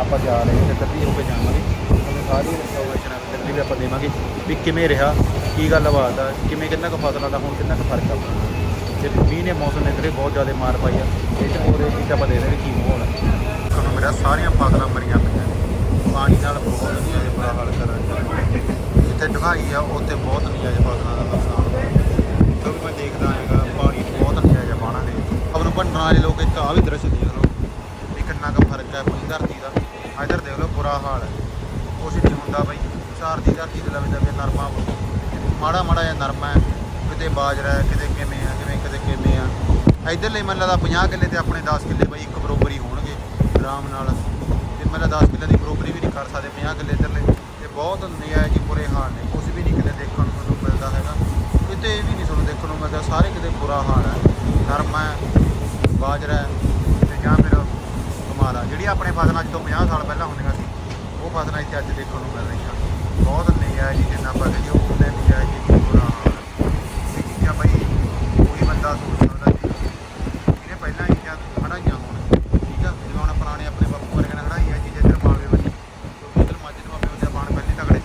ਆਪਾਂ ਜਾ ਰਹੇ ਹਾਂ ਤੇ ਕੱਦੀ ਹੋ ਕੇ ਜਾਵਾਂਗੇ। ਤੁਹਾਨੂੰ ਸਾਰੀ ਇਨਫੋਰਮੇਸ਼ਨ ਦਿੱਲੀ ਵੀ ਆਪਾਂ ਦੇਵਾਂਗੇ। ਵੀ ਕਿਵੇਂ ਰਿਹਾ, ਕੀ ਗੱਲ ਬਾਤ ਆ, ਕਿਵੇਂ, ਕਿੰਨਾ ਕੁ ਫਸਲਾਂ ਦਾ, ਹੁਣ ਕਿੰਨਾ ਕੁ ਫ਼ਰਕ ਆ? ਤੇ ਮੀਂਹ ਨੇ ਮੌਸਮ ਨੇ ਇਧਰੇ ਬਹੁਤ ਜ਼ਿਆਦਾ ਮਾਰ ਪਾਈ ਆ। ਇਹ ਚ ਹੋਰ ਇਹ ਆਪਾਂ ਦੇ ਰਹੇ ਕੀ ਮਾਹੌਲ ਆ। ਤੁਹਾਨੂੰ ਮੇਰਾ ਸਾਰੀਆਂ ਫਸਲਾਂ ਮਰੀਆਂ ਪਈਆਂ ਪਾਣੀ ਨਾਲ ਬਹੁਤ ਵਧੀਆ ਜਿਹਾ ਬੁਰਾ ਹਾਲ ਕਰ ਜਿੱਥੇ ਢੁਕਾਈ ਆ, ਉੱਥੇ ਬਹੁਤ ਨਜਾਇਜ਼ ਫਸਲਾਂ ਦਾ ਨੁਕਸਾਨ ਕਿਉਂਕਿ ਮੈਂ ਦੇਖਦਾ ਹੈਗਾ, ਪਾਣੀ ਬਹੁਤ ਨਜਾਇਜ਼ ਪਾਣਾ ਨੇ। ਅਬ ਨੂੰ ਭੰਡਣ ਵਾਲੇ ਲੋਕ ਇੱਕ ਆ ਵੀ ਦ੍ਰਿਸ਼ ਦੇਖ ਲਓ। ਕਿੰਨਾ ਕੁ ਫ਼ਰਕ ਹੈ ਆਪਣੀ ਧਰਤੀ ਦਾ? ਆ ਇੱਧਰ ਦੇਖ ਲਓ, ਬੁਰਾ ਹਾਲ ਹੈ। ਕੁਛ ਨਹੀਂ ਹੁੰਦਾ ਬਈ। ਸਾਰ ਦੀ ਧਰਤੀ ਦੇ ਲਵੇ ਦਵੇ ਨਰਮਾ ਮਾੜਾ ਮਾੜਾ ਜਿਹਾ ਨਰਮਾ ਹੈ। ਕਿਤੇ ਬਾਜਰਾ ਕਿਤੇ ਕਿਵੇਂ ਆ, ਕਿਵੇਂ, ਕਿਤੇ ਕਿਵੇਂ ਆ। ਇਧਰਲੇ ਮੈਨੂੰ ਲੱਗਦਾ 50 ਕਿੱਲੇ ਤੇ ਆਪਣੇ 10 ਕਿੱਲੇ ਬਈ ਇੱਕ ਬਰੋਬਰ ਹੀ ਹੋਣਗੇ, ਆਰਾਮ ਨਾਲ। ਤੇ ਮੈਨੂੰ ਲੱਗਦਾ 10 ਕਿੱਲੇ ਦੀ ਬਰੋਬਰੀ ਵੀ ਨਹੀਂ ਕਰ ਸਕਦੇ 50 ਕਿੱਲੇ ਇਧਰਲੇ। ਤੇ ਬਹੁਤ ਨਜਾਇਜ਼ ਜੀ ਬੁਰੇ ਹਾਲ ਨੇ। ਕੁਝ ਵੀ ਨਹੀਂ ਕਿਤੇ ਦੇਖਣ ਨੂੰ ਮੈਨੂੰ ਮਿਲਦਾ ਹੈਗਾ। ਕਿਤੇ ਇਹ ਵੀ ਨਹੀਂ ਤੁਹਾਨੂੰ ਦੇਖਣ ਨੂੰ ਮਿਲਦਾ, ਸਾਰੇ ਕਿਤੇ ਬੁਰਾ ਹਾਲ ਹੈ। ਨਰਮਾ ਹੈ, ਬਾਜਰਾ ਹੈ, ਤੇ ਜਾਂ ਫਿਰ ਕਮਾਲ ਆ ਜਿਹੜੀ ਆਪਣੇ ਫਸਲਾਂ ਅੱਜ ਤੋਂ 50 ਸਾਲ ਪਹਿਲਾਂ ਹੁੰਦੀਆਂ ਸੀ, ਉਹ ਫਸਲਾਂ ਇੱਥੇ ਅੱਜ ਦੇਖਣ ਨੂੰ ਮਿਲ ਰਹੀਆਂ। ਬਹੁਤ ਨਜਾਇਜ਼ ਜੀ, ਜਿੰਨਾ ਆਪਾਂ ਕਹੀਏ ਉਹ ਉਹਨੇ ਨਜਾਇਜ਼ ਜੀ ਬੁਰਾ ਹਾਲ। ਹੈ ਇਹ ਕੋਈ ਬੰਦਾ ਸੋਚ ਸਕਦਾ ਜੀ। ਇਹਨੇ ਪਹਿਲਾਂ ਹੀ ਚੀਜ਼ਾਂ ਹੜਾਈਆਂ ਹੋਣ। ਠੀਕ ਆ, ਜਿਵੇਂ ਹੁਣ ਪੁਰਾਣੇ ਆਪਣੇ ਬਾਪੂ ਵਰਗੇ ਨੇ ਹੜਾਈ ਆ ਚੀਜ਼ਾਂ ਇੱਧਰ ਮਾਲਵੇ ਵਿੱਚ ਕਿਉਂਕਿ ਇੱਧਰ ਮਾਝੇ ਨੂੰ ਆਪੇ ਹੁੰਦੇ ਬਾਣ ਪਹਿਲੇ ਤਗੜੇ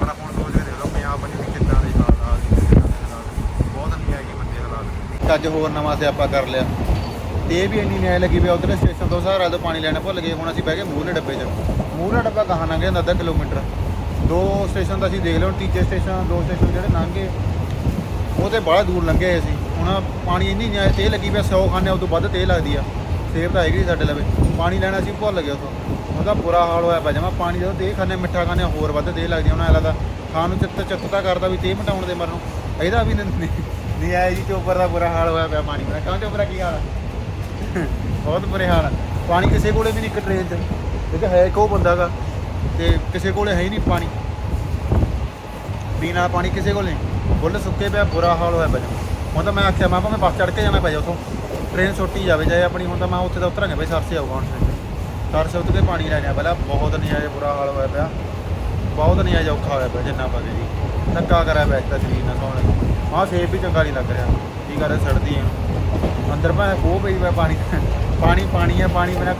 ਪਰ ਆਪਾਂ ਹੁਣ ਸੋਚ ਕੇ ਦੇਖ ਲਓ, ਪੰਜਾਬ ਵਿੱਚ ਵੀ ਕਿੱਦਾਂ ਦੇ ਹਾਲਾਤ ਦੇ ਹਾਲਾਤ। ਬਹੁਤ ਨਜਾਇਜ਼ ਜੀ ਬੰਦੇ ਹਾਲਾਤ। ਅੱਜ ਹੋਰ ਨਵਾਂ ਸਿਆਪਾ ਕਰ ਲਿਆ। ਤੇ ਇਹ ਵੀ ਇੰਨੀ ਨਿਆਇ ਲੱਗੀ ਵੀ ਉਧਰ ਸਟੇਸ਼ਨ ਤੋਂ ਸਹਾਰਾ ਤੋਂ ਪਾਣੀ ਲੈਣਾ ਭੁੱਲ ਗਏ, ਹੁਣ ਅਸੀਂ ਬਹਿ ਗਏ ਮੂਹਰੇ ਡੱਬੇ 'ਚ। ਮੂਹਰੇ ਡੱਬਾ ਕਹਾਂ ਲੰਘ ਜਾਂਦਾ, ਅੱਧਾ ਕਿਲੋਮੀਟਰ। ਦੋ ਸਟੇਸ਼ਨ ਦਾ ਅਸੀਂ ਦੇਖ ਲਿਆ ਤੀਜੇ ਸਟੇਸ਼ਨ, ਦੋ ਸਟੇਸ਼ਨ ਜਿਹੜੇ ਲੰਘ ਗਏ। ਉਹ ਤੇ ਬੜਾ ਦੂਰ ਲੰਘੇ ਅਸੀਂ। ਹੁਣ ਪਾਣੀ ਇੰਨੀ ਨਿਆਇ ਤੇ ਲੱਗੀ ਪਿਆ 100 ਖਾਨੇ ਉਹ ਤੋਂ ਵੱਧ ਤੇ ਲੱਗਦੀ ਆ। ਸੇਬ ਤਾਂ ਹੈਗੀ ਸਾਡੇ ਲਵੇ। ਪਾਣੀ ਲੈਣਾ ਅਸੀਂ ਭੁੱਲ ਗਏ ਉਥੋਂ। ਉਹਦਾ ਬੁਰਾ ਹਾਲ ਹੋਇਆ ਪਿਆ, ਜਮਾ ਪਾਣੀ ਜਦੋਂ ਤੇ ਖਾਨੇ ਮਿੱਠਾ ਖਾਨੇ ਹੋਰ ਵੱਧ ਤੇ ਲੱਗਦੀ ਉਹਨਾਂ ਐ ਲੱਗਦਾ, ਖਾਣ ਨੂੰ ਚਿੱਤ ਚਿੱਤਤਾ ਕਰਦਾ ਵੀ ਤੇ ਮਟਾਉਣ ਦੇ ਮਰਨ ਇਹਦਾ ਵੀ ਨਹੀਂ ਆਇਆ ਜੀ ਚੋਪਰ ਦਾ ਬੁਰਾ ਹਾਲ ਹੋਇਆ ਪਿਆ ਪਾਣੀ ਦਾ। ਕਿਉਂ ਚੋਪਰਾ ਕੀ ਹਾਲ ਹੈ ਬਹੁਤ ਬੁਰੇ ਹਾਲ ਆ। ਪਾਣੀ ਕਿਸੇ ਕੋਲੇ ਵੀ ਨਹੀਂ ਇੱਕ ਟ੍ਰੇਨ 'ਚ। ਕਿਉਂਕਿ ਹੈ ਇੱਕ ਉਹ ਬੰਦਾ ਗਾ ਤੇ ਕਿਸੇ ਕੋਲੇ ਹੈ ਹੀ ਨਹੀਂ ਪਾਣੀ। ਪੀਣ ਵਾਲਾ ਪਾਣੀ ਕਿਸੇ ਕੋਲ। ਨਹੀਂ ਬੁੱਲ ਸੁੱਕੇ ਪਿਆ, ਬੁਰਾ ਹਾਲ ਹੋਇਆ ਪਿਆ ਹੁਣ ਤਾਂ ਮੈਂ ਆਖਿਆ, ਮੈਂ ਭਾਵੇਂ ਬੱਸ ਚੜ੍ਹ ਕੇ ਜਾਣਾ ਪੈ ਜਾ ਉਥੋਂ। ਟ੍ਰੇਨ ਛੋਟੀ ਜਾਵੇ ਜਾਏ ਆਪਣੀ, ਹੁਣ ਤਾਂ ਮੈਂ ਉੱਥੇ ਤਾਂ ਉਤਰਾਂਗੇ ਬਈ ਸਰਸੇ ਆਊਗਾ ਹੁਣ ਸਰਸੇ ਕੇ ਪਾਣੀ ਲੈਣਾ ਪਹਿਲਾਂ ਬਹੁਤ ਨਜਾਇਜ਼ ਬੁਰਾ ਹਾਲ ਹੋਇਆ ਪਿਆ। ਬਹੁਤ ਨਜਾਇਜ਼ ਔਖਾ ਹੋਇਆ ਪਿਆ ਜਿੰਨਾ ਪਤਾ ਜੀ ਧੱਕਾ ਕਰਿਆ ਪਿਆ ਇੱਕ ਤਾਂ ਸਰੀਰ ਨਾਲ ਸੌਣ ਕਿਹਾ ਸੇਬ ਵੀ ਚੰਗਾ ਨਹੀਂ ਲੱਗ ਰਿਹਾ। ਕੀ ਕਰ, ਸੜਦੀ ਹੈ ਅੰਦਰ ਮੈਂ ਖੋ ਪਈ ਮੈਂ ਪਾਣੀ ਪਾਣੀ ਪਾਣੀ ਹੈ ਪਾਣੀ ਬਿਨਾਂ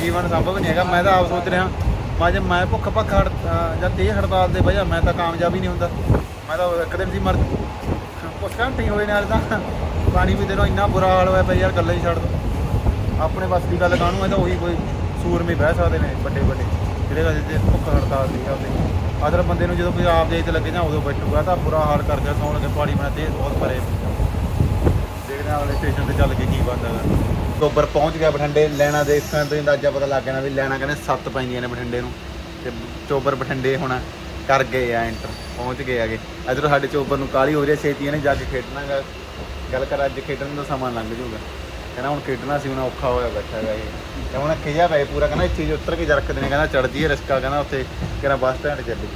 ਜੀਵਨ ਸੰਭਵ ਨਹੀਂ ਹੈਗਾ। ਮੈਂ ਤਾਂ ਆਪ ਸੋਚ ਰਿਹਾ, ਮੈਂ ਜੇ ਮੈਂ ਭੁੱਖ ਭੱਖ ਹੜ ਜਾਂ ਤੇਜ਼ ਹੜਤਾਲ ਦੇ ਵਜ੍ਹਾ ਮੈਂ ਤਾਂ ਕਾਮਯਾਬ ਹੀ ਨਹੀਂ ਹੁੰਦਾ। ਮੈਂ ਤਾਂ ਇੱਕ ਦਿਨ ਦੀ ਮਰ ਕੁਛ ਘੰਟੇ ਹੋਏ ਨਾਲ ਤਾਂ। ਪਾਣੀ ਵੀ ਦੇਣੋਂ ਇੰਨਾ ਬੁਰਾ ਹਾਲ ਹੋਇਆ ਪਿਆ ਯਾਰ, ਗੱਲਾਂ ਹੀ ਛੱਡ ਦੋ। ਆਪਣੇ ਬਸ ਦੀ ਗੱਲ ਕਾਹਨੂੰ ਹੈ ਤਾਂ ਉਹੀ ਕੋਈ ਸੂਰਮੇ ਬਹਿ ਸਕਦੇ ਨੇ ਵੱਡੇ ਵੱਡੇ ਜਿਹੜੇ ਗੱਲ ਭੁੱਖ ਹੜਤਾਲ ਦੀ ਆਪਦੇ ਅਦਰ ਬੰਦੇ ਨੂੰ ਜਦੋਂ ਕੋਈ ਆਪ ਦੇ ਤੇ ਲੱਗੇ ਜਾਂ ਉਦੋਂ ਬੈਠੂਗਾ, ਤਾਂ ਬੁਰਾ ਹਾਲ ਕਰਕੇ ਸੌਣ ਲੱਗੇ, ਪਾਣੀ ਬਣਾ ਤੇ ਬਹੁਤ ਪਰੇ। ਦੇਖਦੇ ਹਾਂ ਸਟੇਸ਼ਨ ਤੇ ਚੱਲ ਕੇ ਕੀ ਬਣਦਾ ਗਾ। ਅਕਤੂਬਰ ਪਹੁੰਚ ਗਿਆ ਬਠਿੰਡੇ, ਲੈਣਾ ਦੇਖਣ ਤੋਂ ਅੰਦਾਜ਼ਾ ਪਤਾ ਲੱਗ ਜਾਣਾ ਵੀ ਲੈਣਾ ਕਹਿੰਦੇ ਸੱਤ ਪੈਂਦੀਆਂ ਨੇ ਬਠਿੰਡੇ ਨੂੰ। ਤੇ ਚੋਬਰ ਬਠਿੰਡੇ ਹੁਣ ਕਰ ਗਏ ਆ ਐਂਟਰ ਪਹੁੰਚ ਗਏ ਆਗੇ ਇਧਰ ਸਾਡੇ ਚੋਬਰ ਨੂੰ ਕਾਲੀ ਹੋ ਰਹੀ ਛੇਤੀ ਇਹਨੇ ਜਾ ਕੇ ਖੇਡਣਾ ਗਾ। ਗੱਲ ਕਰ, ਅੱਜ ਖੇਡਣ ਦਾ ਸਮਾਂ ਲੰਘ ਜਾਊਗਾ। ਕਹਿੰਦਾ ਹੁਣ ਖੇਡਣਾ ਸੀ, ਹੁਣ ਔਖਾ ਹੋਇਆ ਬੈਠਾ ਗਾ ਇਹ। ਤੇ ਹੁਣ ਖਿਜਿਆ ਪਏ ਪੂਰਾ, ਕਹਿੰਦਾ ਇੱਥੇ ਚੀਜ਼ ਉੱਤਰ ਕੇ ਜਰਕਦੇ ਨੇ ਕਹਿੰਦਾ ਚੜ ਜੀਏ ਰਿਸਕਾ, ਕਹਿੰਦਾ ਉੱਥੇ ਕਹਿੰਦਾ ਬੱਸ ਸਟੈਂਡ ਚੱਲ ਗਈ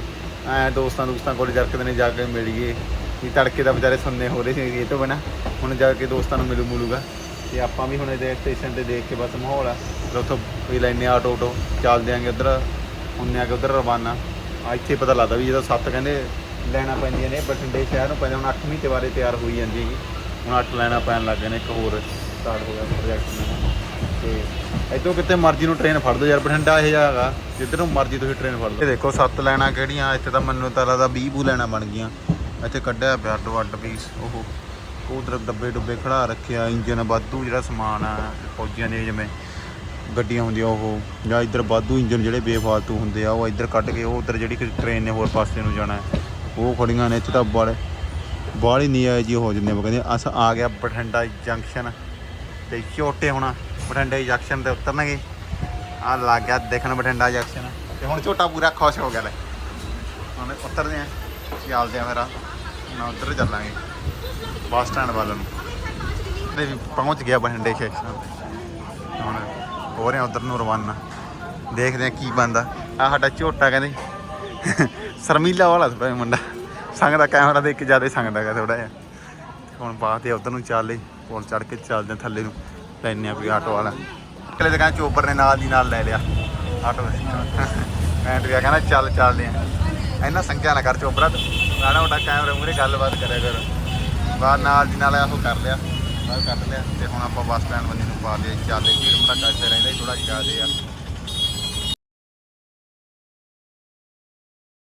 ਐ ਦੋਸਤਾਂ ਦੋਸਤਾਂ ਕੋਲ ਜਰਕਦੇ ਨੇ ਜਾ ਕੇ ਮਿਲੀਏ। ਵੀ ਤੜਕੇ ਦਾ ਵਿਚਾਰੇ ਸੁੰਨੇ ਹੋ ਰਹੇ ਸੀ ਇਹ ਤੋਂ ਬਿਨਾ। ਹੁਣ ਜਾ ਕੇ ਦੋਸਤਾਂ ਨੂੰ ਮਿਲੂ ਮੁਲੂਗਾ। ਤੇ ਆਪਾਂ ਵੀ ਹੁਣ ਇਹਦੇ ਸਟੇਸ਼ਨ ਤੇ ਦੇਖ ਕੇ ਬਸ ਮਾਹੌਲ ਆ। ਫਿਰ ਉੱਥੋਂ ਵੀ ਲੈਨੇ ਆਟੋ ਆਟੋ ਚੱਲਦੇ ਆਂਗੇ ਉਧਰ, ਹੁੰਨੇ ਆ ਕੇ ਉਧਰ ਰਵਾਨਾ। ਆ ਇੱਥੇ ਪਤਾ ਲੱਗਦਾ ਵੀ ਜਦੋਂ ਸੱਤ ਕਹਿੰਦੇ ਲੈਣਾ ਪੈਂਦੀਆਂ ਨੇ, ਬਠਿੰਡੇ ਸ਼ਹਿਰ ਨੂੰ ਪੈਂਦਾ, ਹੁਣ 8ਵੀਂ ਤੇ ਬਾਰੇ ਤਿਆਰ ਹੋਈ ਜਾਂਦੀ ਹੈਗੀ। ਹੁਣ 8 ਲੈਣਾ ਪੈਣ ਲੱਗ ਗਏ ਨੇ, ਇੱਕ ਹੋਰ ਸਟਾਰਟ ਹੋ ਗਿਆ ਪ੍ਰੋਜੈਕਟ ਨਵਾਂ ਤੇ ਇਦੋਂ ਕਿਤੇ ਮਰਜ਼ੀ ਨੂੰ ਟ੍ਰੇਨ ਫੜ ਦੋ ਯਾਰ, ਬਠਿੰਡਾ ਇਹ ਜਿਹਾ ਹੈਗਾ। ਜਿੱਧਰ ਨੂੰ ਮਰਜ਼ੀ ਤੁਸੀਂ ਟ੍ਰੇਨ ਫੜ ਲਓ। ਇਹ ਦੇਖੋ, ਸੱਤ ਲੈਣਾ ਕਿਹੜੀਆਂ, ਇੱਥੇ ਤਾਂ ਮੈਨੂੰ ਤਾਂ ਲੱਗਦਾ 20 ਬੂ ਲੈਣਾ ਬਣ ਗਈਆਂ। ਇੱਥੇ ਕੱਢਿਆ ਪਿਆ ਅੱਡ ਅੱਡ ਪੀਸ ਉਹ ਉਧਰ ਡੱਬੇ ਡੁੱਬੇ ਖੜਾ ਰੱਖਿਆ, ਇੰਜਨ ਵਾਧੂ ਜਿਹੜਾ ਸਮਾਨ ਆ, ਫੌਜੀਆਂ ਦੇ ਜਿਵੇਂ ਗੱਡੀਆਂ ਹੁੰਦੀਆਂ ਉਹ, ਜਾਂ ਇੱਧਰ ਵਾਧੂ ਇੰਜਨ ਜਿਹੜੇ ਬੇਫਾਲਤੂ ਹੁੰਦੇ ਆ, ਉਹ ਇੱਧਰ ਕੱਢ ਕੇ ਉਹ ਉਧਰ ਜਿਹੜੀ ਟ੍ਰੇਨ ਨੇ ਹੋਰ ਪਾਸੇ ਨੂੰ ਜਾਣਾ ਉਹ ਖੜੀਆਂ ਨੇ ਇੱਥੇ ਤਾਂ ਬੜੇ ਬਾਹਲੀ ਨਹੀਂ ਆਏ ਜੀ ਹੋ ਜਾਂਦੇ ਆ ਕਹਿੰਦੇ ਅਸ ਆ ਗਿਆ ਬਠਿੰਡਾ ਜੰਕਸ਼ਨ ਤੇ ਛੋਟੇ ਹੋਣਾ ਬਠਿੰਡਾ ਜੰਕਸ਼ਨ ਤੇ ਉਤਰਨਗੇ। ਆ ਲੱਗ ਗਿਆ ਦੇਖਣ ਬਠਿੰਡਾ ਜੰਕਸ਼ਨ ਤੇ ਹੁਣ ਝੋਟਾ ਪੂਰਾ ਖੁਸ਼ ਹੋ ਗਿਆ ਲੈ। ਹੁਣ ਉਤਰਦੇ ਆ ਚੱਲਦੇ ਆ ਫਿਰ ਆ। ਨਾ ਉਧਰ ਚੱਲਾਂਗੇ, ਬੱਸ ਸਟੈਂਡ ਵੱਲ ਨੂੰ। ਤੇ ਵੀ ਪਹੁੰਚ ਗਿਆ ਬਠਿੰਡੇ ਸਟੇਸ਼ਨ ਹੁਣ ਹੋ ਰਿਹਾ ਆ ਉਧਰ ਨੂੰ ਰਵਾਨਾ। ਦੇਖਦੇ ਆ ਕੀ ਬੰਦਾ ਆ ਸਾਡਾ ਝੋਟਾ ਕਹਿੰਦੇ ਸ਼ਰਮੀਲਾ ਵਾਲਾ ਥੋੜਾ ਜਿਹਾ ਮੁੰਡਾ। ਸੰਗਦਾ ਕੈਮਰਾ ਦੇਖ ਕੇ ਜ਼ਿਆਦਾ ਸੰਗਦਾ ਹੈਗਾ ਥੋੜਾ ਜਿਹਾ। ਹੁਣ ਬਾਅਦ ਤੇ ਉਧਰ ਨੂੰ ਚੱਲੇ ਪੁਲ ਚੜ ਕੇ ਚੱਲਦੇ ਆ ਥੱਲੇ ਨੂੰ। ਲੈਨੇ ਆ ਕੋਈ ਆਟੋ ਵਾਲਾ। ਅਗਲੇ ਦੁਕਾਨ ਚੋਬਰ ਨੇ ਨਾਲ ਦੀ ਨਾਲ ਲੈ ਲਿਆ। ਆਟੋ ਮੈਂ ਤੇ ਕਹਿੰਦਾ ਚੱਲ, ਚੱਲਦੇ ਆ ਇੰਨਾ ਸੰਖਿਆ ਨਾ ਕਰ ਚੋਬਰਾ ਰਾਣਾ ਮੋਟਾ ਕੈਮਰੇ ਮੂਰੇ ਗੱਲਬਾਤ ਕਰਿਆ ਕਰ। ਬਾਹਰ ਨਾਲ ਦੀ ਨਾਲ ਉਹ ਕਰ ਲਿਆ। ਬਾਹਰ ਕੱਢ ਲਿਆ। ਤੇ ਹੁਣ ਆਪਾਂ ਬੱਸ ਸਟੈਂਡ ਬੰਦੇ ਨੂੰ ਪਾ ਲਿਆ ਚੱਲਦੇ। ਭੀੜ ਭੜੱਕਾ ਇੱਥੇ ਰਹਿੰਦਾ ਥੋੜਾ ਜਿਹਾ ਜ਼ਿਆਦੇ ਆ।